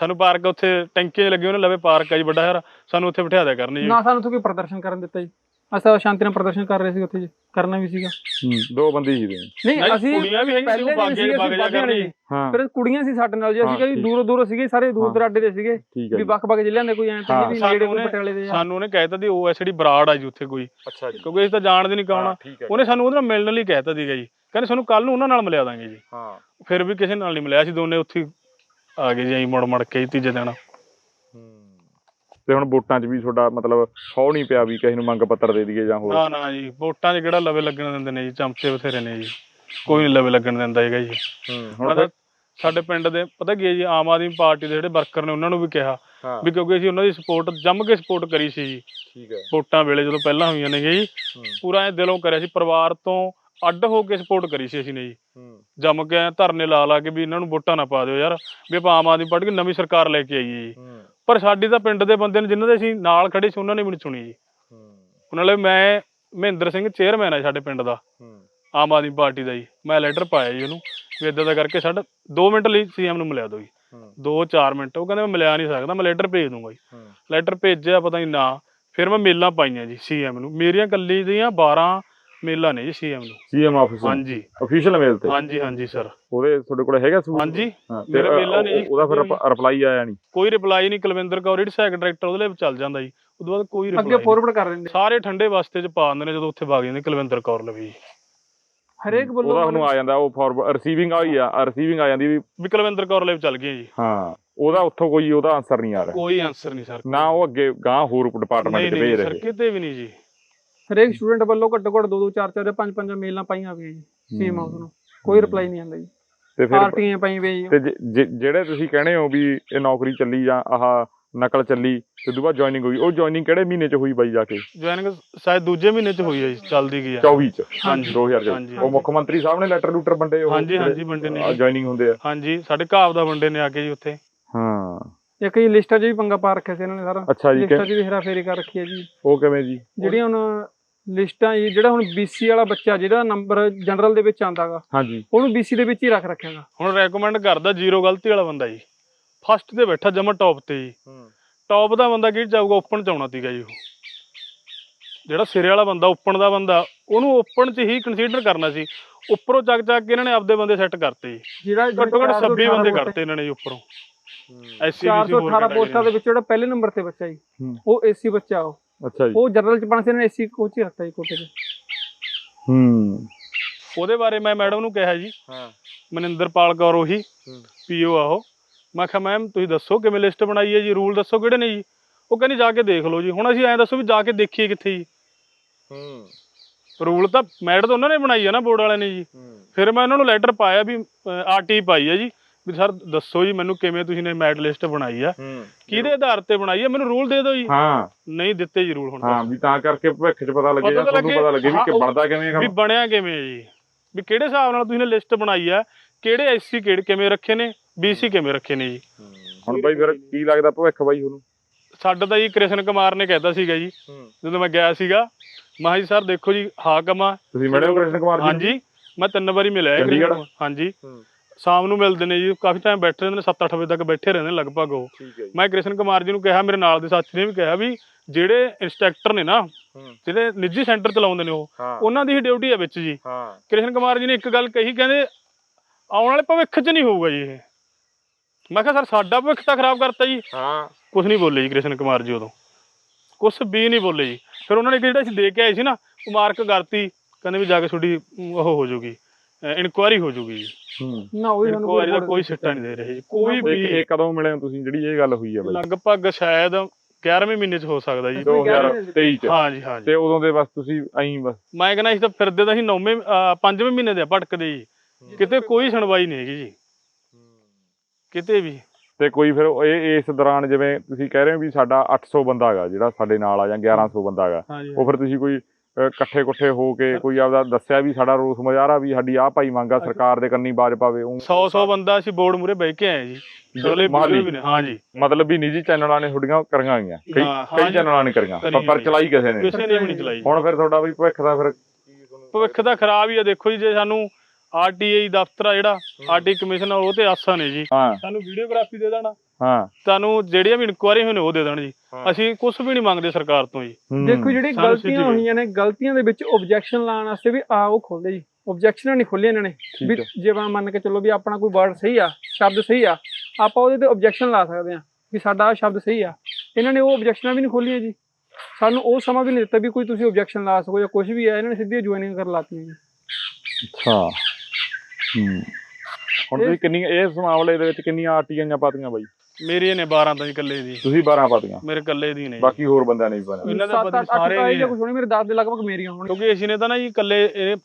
ਸਾਨੂੰ ਪਾਰਕ ਉੱਥੇ ਟੈਂਕੀਆਂ ਲੱਗੇ ਉਹਨੇ ਲਵੇ ਪਾਰਕ ਆ ਜੀ ਵੱਡਾ ਸਾਰਾ ਸਾਨੂੰ ਉੱਥੇ ਬਿਠਾ ਦਿਆ ਕਰਨ ਜੀ। ਨਾ ਸਾਨੂੰ ਉੱਥੇ ਕੋਈ ਪ੍ਰਦਰਸ਼ਨ ਕਰਨ ਦਿੱਤਾ ਜੀ। ਅਸੀਂ ਸ਼ਾਂਤੀ ਨਾਲ ਪ੍ਰਦਰਸ਼ਨ ਕਰ ਰਹੇ ਸੀ ਉੱਥੇ ਜੀ ਕਰਨਾ ਵੀ ਸੀਗਾ। ਹੂੰ, ਦੋ ਬੰਦੇ ਹੀ ਸੀ ਨਹੀਂ ਅਸੀਂ ਕੁੜੀਆਂ ਵੀ ਹੈਗੀਆਂ ਸੀ, ਬਾਗੇ- ਬਾਗੇ ਜਾ। ਹਾਂ। ਫਿਰ ਕੁੜੀਆਂ ਸੀ ਸਾਡੇ ਨਾਲ ਜੀ ਅਸੀਂ ਕਿਹਾ ਜੀ ਠੀਕ। ਦੂਰੋਂ ਦੂਰੋਂ ਸੀਗੇ ਸਾਰੇ ਦੂਰ। ਦਰਾਡੇ ਦੇ ਸੀਗੇ ਵੀ ਵੱਖ-ਵੱਖ ਜ਼ਿਲ੍ਹਿਆਂ ਦੇ ਕੋਈ ਐਂ ਤਾਂ ਵੀ ਨੇੜੇ ਕੋਈ ਪਟਿਆਲੇ ਦੇ ਸਾਨੂੰ ਉਹਨੇ ਕਹਿਤਾ ਦੀ ਉਹ ਐਸਡੀ ਬਰਾੜ ਆ ਜੀ ਉੱਥੇ ਕੋਈ। ਅੱਛਾ ਜੀ। ਕਿਉਂਕਿ ਅਸੀਂ ਤਾਂ ਜਾਣਦੇ ਨਹੀਂ ਕੌਣ ਉਹਨੇ ਸਾਨੂੰ ਉਹਦੇ ਨਾਲ ਮਿਲਣ ਲਈ ਕਹਿਤਾ ਸੀਗਾ ਜੀ। ਕਹਿੰਦੇ ਸਾਨੂੰ ਕੱਲ ਨੂੰ ਉਹਨਾਂ ਨਾਲ ਮਿਲਿਆ ਦਾਂਗੇ ਜੀ। ਹਾਂ। ਫਿਰ ਵੀ ਕਿਸੇ ਨਾਲ ਨਹੀਂ ਮਿਲਿਆ ਅਸੀਂ ਦੋਨੇ ਉੱਥੇ ਆ ਗਏ ਜੀ ਅਸੀਂ ਮੁੜ ਮੁੜ ਕੇ ਤੀਜੇ ਦਿਨ। ਤੇ ਹੁਣ ਵੋਟਾਂ 'ਚ ਵੀ ਤੁਹਾਡਾ ਮਤਲਬ ਖੌ ਨਹੀਂ ਪਿਆ ਵੀ ਕਿਸੇ ਨੂੰ ਮੰਗ ਪੱਤਰ ਦੇ ਦਈਏ ਜਾਂ ਹੋਰ। ਨਾ ਨਾ ਜੀ ਵੋਟਾਂ 'ਚ ਕਿਹੜਾ ਲਵੇ ਲੱਗਣ ਦਿੰਦੇ ਨੇ ਜੀ ਚਮਚੇ ਬਥੇਰੇ ਨੇ ਜੀ। ਕੋਈ ਨਹੀਂ ਲਵੇ ਲੱਗਣ ਦਿੰਦਾ ਹੈਗਾ ਜੀ। ਹੁਣ ਸਾਡੇ ਪਿੰਡ ਦੇ ਪਤਾ ਕੀ ਹੈ ਜੀ ਆਮ ਆਦਮੀ ਪਾਰਟੀ ਦੇ ਜਿਹੜੇ ਵਰਕਰ ਨੇ ਉਹਨਾਂ ਨੂੰ ਵੀ ਕਿਹਾ ਵੀ ਕਿਉਂਕਿ ਅਸੀਂ ਉਹਨਾਂ ਦੀ ਸਪੋਰਟ ਜੰਮ ਕੇ ਸਪੋਰਟ ਕਰੀ ਸੀ ਜੀ। ਠੀਕ ਹੈ। ਵੋਟਾਂ ਵੇਲੇ ਜਦੋਂ ਪਹਿਲਾਂ ਹੋਈਆਂ ਨੇ ਜੀ ਪੂਰਾ ਐ ਦਿਲੋਂ ਕਰਿਆ ਸੀ ਪਰਿਵਾਰ ਤੋਂ ਅੱਡ ਹੋ ਕੇ ਸਪੋਰਟ ਕਰੀ ਸੀ ਅਸੀਂ ਨੇ ਜੀ। ਜੰਮ ਕੇ ਧਰਨੇ ਲਾ ਲਾ ਕੇ ਵੀ ਇਹਨਾਂ ਨੂੰ ਵੋਟਾਂ ਨਾ ਪਾ ਦਿਓ ਯਾਰ ਵੀ ਆਪਾਂ ਆਮ ਆਦਮੀ ਪਾਰਟੀ ਨਵੀਂ ਸਰਕਾਰ ਲੈ ਕੇ ਆਈਏ ਜੀ। ਪਰ ਸਾਡੀ ਤਾਂ ਪਿੰਡ ਦੇ ਬੰਦੇ ਨੇ ਜਿਨ੍ਹਾਂ ਦੇ ਅਸੀਂ ਨਾਲ ਖੜੇ ਸੀ ਉਹਨਾਂ ਨੇ ਵੀ ਨਹੀਂ ਸੁਣੀ ਜੀ। ਹੂੰ। ਉਹਨਾਂ ਲਈ ਮੈਂ ਮਹਿੰਦਰ ਸਿੰਘ ਚੇਅਰਮੈਨ ਆ ਸਾਡੇ ਪਿੰਡ ਦਾ। ਹੂੰ। ਆਮ ਆਦਮੀ ਪਾਰਟੀ ਦਾ ਜੀ। ਮੈਂ ਲੈਟਰ ਪਾਇਆ ਜੀ ਉਹਨੂੰ ਵੀ ਇਦਾਂ ਦਾ ਕਰਕੇ ਸਾਡਾ 2 ਮਿੰਟ ਲਈ ਸੀਐਮ ਨੂੰ ਮਿਲਿਆ ਦਿਓ ਜੀ। ਹੂੰ। 2-4 ਮਿੰਟ। ਉਹ ਕਹਿੰਦੇ ਮੈਂ ਮਿਲਿਆ ਨਹੀਂ ਸਕਦਾ ਮੈਂ ਲੈਟਰ ਭੇਜ ਦੂੰਗਾ ਜੀ। ਹੂੰ। ਲੈਟਰ ਭੇਜਿਆ ਪਤਾ ਨਹੀਂ ਨਾ। ਫਿਰ ਮੈਂ ਮੇਲਾਂ ਪਾਈਆਂ ਜੀ ਸੀਐਮ ਨੂੰ। ਮੇਰੀਆਂ ਕੱਲੀ ਦੀਆਂ 12 ਮੇਲਾਂ ਨੇ ਜੀ ਸੀਐਮ ਨੂੰ। ਸੀਐਮ ਆਫਿਸ ਹਾਂਜੀ। ਅਫੀਸ਼ੀਅਲ ਮੇਲ ਤੇ? ਹਾਂਜੀ ਹਾਂਜੀ ਸਰ ਉਹਦੇ ਤੁਹਾਡੇ ਕੋਲ ਹੈਗਾ ਸੂਟ ਹਾਂਜੀ। ਮੇਰੇ ਮੇਲਾਂ ਨੇ ਜੀ। ਉਹਦਾ ਫਿਰ ਰਿਪਲਾਈ ਆਇਆ ਨਹੀਂ। ਕੋਈ ਰਿਪਲਾਈ ਨਹੀਂ ਕੁਲਵਿੰਦਰ ਕੌਰ ਜਿਹੜੀ ਸਹਾਇਕ ਡਾਇਰੈਕਟਰ ਉਹਦੇ ਲਈ ਚੱਲ ਜਾਂਦਾ ਜੀ। ਉਦੋਂ ਬਾਅਦ ਕੋਈ ਅੱਗੇ ਰਿਪਲਾਈ ਫੋਰਵਰਡ ਕਰ ਦਿੰਦੇ। ਸਾਰੇ ਠੰਡੇ ਵਾਸਤੇ ਚ ਪਾ ਦਿੰਦੇ ਨੇ ਜਦੋਂ ਉੱਥੇ ਵਗ ਜਾਂਦੇ ਕੁਲਵਿੰਦਰ ਕੌਰ ਲਵੀ ਹਰੇਕ ਉਹਦਾ ਵੱਲੋਂ ਉਹਨੂੰ ਆ ਜਾਂਦਾ ਉਹ ਫਾਰਵਰਡ ਰਿਸੀਵਿੰਗ ਆ ਹੀ ਆ ਰਿਸੀਵਿੰਗ ਆ ਜਾਂਦੀ ਵੀ ਕੁਲਵਿੰਦਰ ਕੌਰ ਲਈ ਚੱਲ ਗਏ ਜੀ। ਹਾਂ ਉਹਦਾ ਉੱਥੋਂ ਕੋਈ ਉਹਦਾ ਆਨਸਰ ਨਹੀਂ ਆ ਰਿਹਾ। ਕੋਈ ਆਨਸਰ ਨਹੀਂ ਸਰ ਨਾ ਉਹ ਅੱਗੇ ਗਾਂ ਹੋਰ ਡਿਪਾਰਟਮੈਂਟ 'ਚ ਭੇਜ ਨਹੀਂ ਸਰ ਰਹੇ। ਕਿਤੇ ਵੀ ਨਹੀਂ ਜੀ। ਹਰੇਕ ਸਟੂਡੈਂਟ ਵੱਲੋਂ ਘੱਟੋ ਘੱਟ 2 2 4 4 5 5 ਮੇਲਾਂ ਪਾਈਆਂ ਹੋਈਆਂ ਜੀ ਸੀਐਮ ਹਾਊਸ ਨੂੰ ਕੋਈ ਰਿਪਲਾਈ ਨਹੀਂ ਆਉਂਦਾ ਜੀ। ਤੇ ਫਿਰ ਆਰਟੀਆਂ ਪਾਈ ਹੋਈ ਜੀ। ਤੇ ਜਿਹੜੇ ਤੁਸੀਂ ਕਹਿੰਦੇ ਹੋ ਵੀ ਇਹ ਨੌਕਰੀ ਚੱਲੀ ਜਾਂ ਆਹ ਨਕਲ ਚੱਲੀ ਤੇ ਦੁਬਾਰਾ ਜੁਆਇਨਿੰਗ ਹੋਈ ਉਹ ਜੁਆਇਨਿੰਗ ਕਿਹੜੇ ਮਹੀਨੇ 'ਚ ਹੋਈ ਬਾਈ ਜਾ ਕੇ? ਜੁਆਇਨਿੰਗ ਸ਼ਾਇਦ ਦੂਜੇ ਮਹੀਨੇ ਚ ਹੋਈ ਹੈ ਜੀ ਚੱਲਦੀ ਗਈ ਆ 24 'ਚ ਹਾਂਜੀ 2024 ਹਾਂਜੀ ਉਹ ਮੁੱਖ ਮੰਤਰੀ ਸਾਹਿਬ ਨੇ ਲੈਟਰ ਲੂਟਰ ਵੰਡੇ ਉਹ ਹਾਂਜੀ ਹਾਂਜੀ ਵੰਡੇ ਨੇ। ਜੁਆਇਨਿੰਗ ਹੁੰਦੇ ਆ। ਹਾਂਜੀ ਸਾਡੇ ਘਾਵ ਦਾ ਵੰਡੇ ਨੇ ਆ ਕੇ ਜੀ ਉੱਥੇ। ਹਾਂ। ਇੱਕ ਜੀ ਲਿਸਟਾਂ 'ਚ ਵੀ ਪੰਗਾ ਪਾ ਰੱਖਿਆ ਸੀ ਇਹਨਾਂ ਨੇ ਸਾਰਾ। ਅੱਛਾ ਜੀ ਲਿਸਟਾਂ 'ਚ ਵੀ ਹੇਰਾਫੇਰੀ ਕਰ ਰੱਖੀ ਹੈ ਜੀ। ਉਹ ਕਿਵੇਂ ਜੀ? ਜਿਹੜੀਆਂ ਹੁਣ ਲਿਸਟਾਂ ਜੀ ਜਿਹੜਾ ਹੁਣ BC ਵਾਲਾ ਬੱਚਾ ਜਿਹੜਾ ਨੰਬਰ ਜਨਰਲ ਦੇ ਵਿੱਚ ਆਂਦਾਗਾ ਹਾਂਜੀ। ਉਹਨੂੰ BC ਦੇ ਵਿੱਚ ਹੀ ਰੱਖ ਰੱਖਿਆਗਾ। ਹੁਣ ਰეკਮੈਂਡ ਕਰਦਾ ਜ਼ੀਰੋ ਗਲਤੀ ਵਾਲਾ ਬੰਦਾ ਜੀ। ਫਸਟ ਤੇ ਬੈਠਾ ਜਮਾ ਟੌਪ ਤੇ ਜੀ। ਟੌਪ ਦਾ ਬੰਦਾ ਕਿਹੜੀ ਚਾਹੂਗਾ ਓਪਨ ਚ ਆਉਣਾ ਸੀਗਾ ਜੀ ਉਹ। ਜਿਹੜਾ ਸਿਰੇ ਵਾਲਾ ਬੰਦਾ ਓਪਨ ਦਾ ਬੰਦਾ ਉਹਨੂੰ ਓਪਨ ਚ ਹੀ ਕੰਸੀਡਰ ਕਰਨਾ ਸੀ। ਉੱਪਰੋਂ ਚੱਕ ਚੱਕ ਕੇ ਇਹਨਾਂ ਨੇ ਆਪਦੇ ਬੰਦੇ ਸੈੱਟ ਕਰਤੇ ਜੀ। ਜਿਹੜਾ ਘੱਟੋ ਘੱਟ 26 ਬੰਦੇ ਕਰਤੇ ਇਹਨਾਂ ਨੇ ਜੀ ਉੱਪਰੋਂ। ਐਸਸੀ 418 ਪੋਸਟਾਂ ਦੇ ਵਿੱਚ ਜਿਹੜਾ ਪਹਿਲੇ ਨੰਬਰ ਤੇ ਬੱਚਾ ਜੀ। ਉਹ ਏਸੀ ਬੱਚਾ ਉਹ। ਅੱਛਾ ਜੀ। ਉਹ ਜਨਰਲ ਚ ਪਾਣਾ ਸੀ ਇਹਨਾਂ ਨੇ ਏਸੀ ਕੋਚ ਹੀ ਰੱਖਤਾ ਜੀ ਕੋਟੇ 'ਚ ਹੂੰ। ਉਹਦੇ ਬਾਰੇ ਮੈਂ ਮੈਡਮ ਨੂੰ ਕਿਹਾ ਜੀ ਹਾਂ। ਮਨਿੰਦਰਪਾਲ ਕੌਰ ਉਹੀ। ਪੀਓ ਆ ਉਹ। ਮੈਂ ਕਿਹਾ ਮੈਮ ਤੁਸੀਂ ਦੱਸੋ ਕਿਵੇਂ ਲਿਸਟ ਬਣਾਈ ਹੈ ਜੀ? ਰੂਲ ਦੱਸੋ ਕਿਹੜੇ ਨੇ ਜੀ? ਉਹ ਕਹਿੰਦੀ ਜਾ ਕੇ ਦੇਖ ਲਓ ਜੀ। ਹੁਣ ਅਸੀਂ ਐਂ ਦੱਸੋ ਵੀ ਜਾ ਕੇ ਦੇਖੀਏ ਕਿੱਥੇ ਜੀ। ਹੂੰ। ਰੂਲ ਤਾਂ ਮੈਡ ਤਾਂ ਉਹਨਾਂ ਨੇ ਬਣਾਈ ਹੈ ਨਾ ਬੋਰਡ ਵਾਲਿਆਂ ਨੇ ਜੀ। ਫਿਰ ਮੈਂ ਉਹਨਾਂ ਨੂੰ ਲੈਟਰ ਪਾਇਆ ਵੀ ਆਰਟੀ ਪਾਈ ਹੈ ਜੀ। ਵੀ ਸਰ ਦੱਸੋ ਜੀ ਮੈਨੂੰ ਕਿਵੇਂ ਤੁਸੀਂ ਨੇ ਮੈਟ ਲਿਸਟ ਬਣਾਈ ਆ? ਹੂੰ। ਕਿਹਦੇ ਆਧਾਰ ਤੇ ਬਣਾਈ ਆ? ਮੈਨੂੰ ਰੂਲ ਦੇ ਦਿਓ ਜੀ। ਹਾਂ। ਨਹੀਂ ਦਿੱਤੇ ਜੀ ਰੂਲ ਹੁਣ ਹਾਂ ਵੀ ਤਾਂ ਕਰਕੇ ਭਵਿੱਖ 'ਚ ਪਤਾ ਲੱਗੇ ਜਾਂ ਤੁਹਾਨੂੰ ਪਤਾ ਲੱਗੇ ਵੀ ਕਿ ਹਾਂ, ਬਣਦਾ ਕਿਵੇਂ ਵੀ ਕੰਮ। ਬਣਿਆ ਕਿਵੇਂ ਹੈ ਜੀ? ਵੀ ਕਿਹੜੇ ਹਿਸਾਬ ਨਾਲ ਤੁਸੀਂ ਨੇ ਲਿਸਟ ਬਣਾਈ ਆ? ਕਿਹੜੇ ਐਸਸੀ ਕਿਹੜੇ ਕਿਵੇਂ ਰੱਖੇ ਨੇ? ਬੀਸੀ ਕਿਵੇਂ ਰੱਖੇ ਨੇ ਜੀ? ਹੁਣ ਬਾਈ ਫਿਰ ਕੀ ਲੱਗਦਾ ਭਵਿੱਖ ਬਾਈ ਤੁਹਾਨੂੰ? ਸਾਡਾ ਤਾਂ ਜੀ ਕ੍ਰਿਸ਼ਨ ਕੁਮਾਰ ਨੇ ਕਹਿਤਾ ਸੀਗਾ ਜੀ ਜਦੋਂ ਮੈਂ ਗਿਆ ਸੀਗਾ ਮੈਂ ਕਿਹਾ ਜੀ ਸਰ ਦੇਖੋ ਜੀ ਹਾਕਮ ਆ। ਤੁਸੀਂ ਮਿਲੇ ਹੋ ਕ੍ਰਿਸ਼ਨ ਕੁਮਾਰ ਜੀ? ਹਾਂਜੀ ਮੈਂ ਤਿੰਨ ਵਾਰੀ ਮਿਲਿਆ। ਹਾਂਜੀ। ਹੂੰ। ਸ਼ਾਮ ਨੂੰ ਮਿਲਦੇ ਨੇ ਜੀ ਕਾਫੀ ਟਾਈਮ ਬੈਠੇ ਰਹਿੰਦੇ ਨੇ 7-8 ਵਜੇ ਤੱਕ ਬੈਠੇ ਰਹਿੰਦੇ ਨੇ ਲਗਭਗ ਉਹ। ਠੀਕ ਹੈ ਜੀ। ਮੈਂ ਕ੍ਰਿਸ਼ਨ ਕੁਮਾਰ ਜੀ ਨੂੰ ਕਿਹਾ ਮੇਰੇ ਨਾਲ ਦੇ ਸਾਥੀ ਨੇ ਵੀ ਕਿਹਾ ਵੀ ਜਿਹੜੇ ਇੰਸਟ੍ਰਕਟਰ ਨੇ ਨਾ। ਜਿਹੜੇ ਨਿੱਜੀ ਸੈਂਟਰ ਚਲਾਉਂਦੇ ਨੇ ਉਹ ਉਹਨਾਂ ਦੀ ਹੀ ਡਿਊਟੀ ਹੈ ਵਿੱਚ ਜੀ। ਕ੍ਰਿਸ਼ਨ ਕੁਮਾਰ ਜੀ ਨੇ ਇੱਕ ਗੱਲ ਕਹੀ ਕਹਿੰਦੇ ਆਉਣ ਵਾਲੇ ਭਵਿੱਖ 'ਚ ਨਹੀਂ ਹੋਊਗਾ ਜੀ ਇਹ। ਮੈਂ ਕਿਹਾ ਸਰ ਸਾਡਾ ਭਵਿੱਖ ਤਾਂ ਖਰਾਬ ਕਰਤਾ ਜੀ। ਹਾਂ। ਕੁਝ ਨਹੀਂ ਬੋਲੇ ਜੀ ਕ੍ਰਿਸ਼ਨ ਕੁਮਾਰ ਜੀ ਉਦੋਂ। ਕੁਝ ਵੀ ਨਹੀਂ ਬੋਲੇ ਜੀ। ਫਿਰ ਉਹਨਾਂ ਨੇ ਜਿਹੜਾ ਅਸੀਂ ਦੇ ਕੇ ਆਏ ਸੀ ਨਾ ਉਹ ਮਾਰਕ ਕਰਤੀ ਕਹਿੰਦੇ ਵੀ ਜਾ ਕੇ ਤੁਹਾਡੀ ਉਹ ਹੋ ਜਾਊਗੀ ਇਨਕੁਆਇਰੀ ਹੋ ਜਾਊਗੀ ਜੀ। ਨਾ ਉਹ ਦਾ report ਕੋਈ ਸਿੱਟਾ ਨਹੀਂ ਦੇ ਰਹੇ ਕੋਈ ਵੀ ਇਹ ਕਦੋਂ ਮਿਲੇ ਹੋ ਤੁਸੀਂ? ਜਿਹੜੀ ਇਹ ਗੱਲ ਹੋਈ ਹੈ ਬਾਈ। ਲਗਭਗ ਸ਼ਾਇਦ 11ਵੇਂ ਮਹੀਨੇ 'ਚ ਹੋ ਸਕਦਾ ਜੀ। 2023 ਚ। ਹਾਂ ਜੀ ਹਾਂ ਜੀ। ਤੇ ਉਦੋਂ ਦੇ ਬਸ ਤੁਸੀਂ ਐਂ ਬਸ। ਮੈਂ ਕਹਿੰਦਾ ਅਸੀਂ ਤਾਂ ਫਿਰਦੇ ਤਾਂ ਅਸੀਂ 9ਵੇਂ 5ਵੇਂ ਮਹੀਨੇ ਦੇ ਆ ਭਟਕਦੇ ਜੀ। ਕਿਤੇ ਕੋਈ ਸੁਣਵਾਈ ਨਹੀਂ ਹੈਗੀ ਜੀ। ਕਿਤੇ ਵੀ। ਤੇ ਕੋਈ ਫਿਰ ਇਹ ਇਸ ਦੌਰਾਨ ਜਿਵੇਂ ਤੁਸੀਂ ਕਹਿ ਰਹੇ ਹੋ ਵੀ ਸਾਡਾ 800 ਬੰਦਾ ਹੈਗਾ ਜਿਹੜਾ ਸਾਡੇ ਨਾਲ ਆ ਜਾਂ 1100 ਬੰਦਾ ਹੈਗਾ। ਉਹ ਫਿਰ ਤੁਸੀਂ ਕੋਈ ਇਕੱਠੇ ਇਕੱਠੇ ਹੋ ਕੇ ਕੋਈ ਆਪਦਾ ਦੱਸਿਆ ਵੀ ਸਾਡਾ ਰੋਸ ਮੁਜ਼ਾਹਰਾ ਵੀ ਸਾਡੀ ਆਹ ਭਾਈ ਮੰਗਾ ਸਰਕਾਰ ਦੇ ਕੰਨੀ ਬਾਜ ਪਾਵੇ ਉਹ 100 100 ਬੰਦਾ ਅਸੀਂ ਬੋਰਡ ਮੂਰੇ ਬਹਿ ਕੇ ਆਏ ਜੀ। ਅਗਲੇ। ਵੀਡੀਓ ਵੀ ਨੇ ਹਾਂ ਜੀ। ਮਤਲਬ ਵੀ ਨਿੱਜੀ ਚੈਨਲਾਂ ਨੇ ਤੁਹਾਡੀਆਂ ਕਰੀਆਂ ਗਈਆਂ ਕਈ ਕਈ। ਚੈਨਲਾਂ ਨੇ ਕਰੀਆਂ ਕਰੀ ਪਰ-। ਚਲਾਈ ਕਿਸੇ ਨੇ। ਕਿਸੇ ਨੇ ਵੀ ਨਹੀਂ ਚਲਾਈ। ਹੁਣ ਫਿਰ ਤੁਹਾਡਾ ਵੀ ਭਵਿੱਖ ਦਾ ਫਿਰ ਭਵਿੱਖ ਤਾਂ ਖਰਾਬ ਹੀ ਆ ਦੇਖੋ ਜੀ ਜੇ ਸਾਨੂੰ ਆਰਟੀਆਈ ਦਫ਼ਤਰ ਆ ਜਿਹੜਾ ਆਰਟੀ ਕਮਿਸ਼ਨ ਆ ਉਹ ਤੇ ਆਸਾਂ ਨੇ ਜੀ। ਹਾਂ। ਸਾਨੂੰ ਵੀਡੀਓਗ੍ਰਾਫੀ ਦੇ ਦੇਣਾ। ਹਾਂ। ਤੁਹਾਨੂੰ ਜਿਹੜੀਆਂ ਵੀ ਇਨਕੁਆਰੀ ਹੋਣੇ ਉਹ ਦੇ ਦੇਣ ਜੀ। ਅਸੀਂ ਕੁਝ ਵੀ ਨਹੀਂ ਮੰਗਦੇ ਸਰਕਾਰ ਤੋਂ ਜੀ। ਦੇਖੋ ਜਿਹੜੀ ਗਲਤੀਆਂ ਹੋਈਆਂ ਨੇ ਗਲਤੀਆਂ ਦੇ ਵਿੱਚ ਆਬਜੈਕਸ਼ਨ ਲਾਉਣ ਵਾਸਤੇ ਵੀ ਆ ਉਹ ਖੋਲਦੇ ਜੀ। ਆਬਜੈਕਸ਼ਨਾਂ ਨਹੀਂ ਖੋਲੀਆਂ ਇਹਨਾਂ ਨੇ। ਵੀ। ਜੇ ਆਪਾਂ ਮੰਨ ਕੇ ਚੱਲੋ ਵੀ ਆਪਣਾ ਕੋਈ ਵਰਡ ਸਹੀ ਆ ਸ਼ਬਦ ਸਹੀ ਆ ਆਪਾਂ ਉਹਦੇ ਤੇ ਆਬਜੈਕਸ਼ਨ ਲਾ ਸਕਦੇ ਆ ਵੀ ਸਾਡਾ ਆਹ ਸ਼ਬਦ ਸਹੀ ਆ। ਇਹਨਾਂ ਨੇ ਉਹ ਆਬਜੈਕਸ਼ਨਾਂ ਵੀ ਨਹੀਂ ਖੋਲੀਆਂ ਜੀ। ਸਾਨੂੰ ਉਹ ਸਮਾਂ ਵੀ ਨਹੀਂ ਦਿੱਤਾ ਵੀ ਕੋਈ ਤੁਸੀਂ ਆਬਜੈਕਸ਼ਨ ਲਾ ਸਕੋ ਜਾਂ ਕੁਝ ਵੀ ਆ ਇਹਨਾਂ ਨੇ ਸਿੱਧੀ ਜੁਆਇਨਿੰਗ ਕਰ ਲਾਤੀ ਜੀ। ਅੱਛਾ। ਹੂੰ। ਹੁਣ ਤੁਸੀਂ ਕਿੰਨੀ ਇਸ ਮਾਮਲੇ ਦੇ ਵਿੱਚ ਕਿੰਨੀਆਂ ਆਰਟੀਆਈਆਂ ਪਾਤੀਆਂ ਬਾਈ? ਮੇਰੀਆਂ ਨੇ 12 ਤਾਂ ਜੀ ਇਕੱਲੇ ਦੀ। ਤੁਸੀਂ 12 ਪਾਤੀਆਂ। ਮੇਰੇ ਇਕੱਲੇ ਦੀ ਨੇ ਜੀ। ਬਾਕੀ ਹੋਰ ਬੰਦਿਆਂ ਨੇ ਵੀ ਪਾਤੀਆਂ ਇਹਨਾਂ ਦੇ ਅੱਠ ਸਾਰੇ ਜਾਂ ਕੁਝ ਹੋਣੀ ਮੇਰੇ 10 ਦੇ ਲਗਭਗ ਮੇਰੀਆਂ ਹੋਣ ਕਿਉਂਕਿ ਅਸੀਂ ਨੇ ਤਾਂ ਨਾ ਜੀ ਇਕੱਲੇ ਇਹ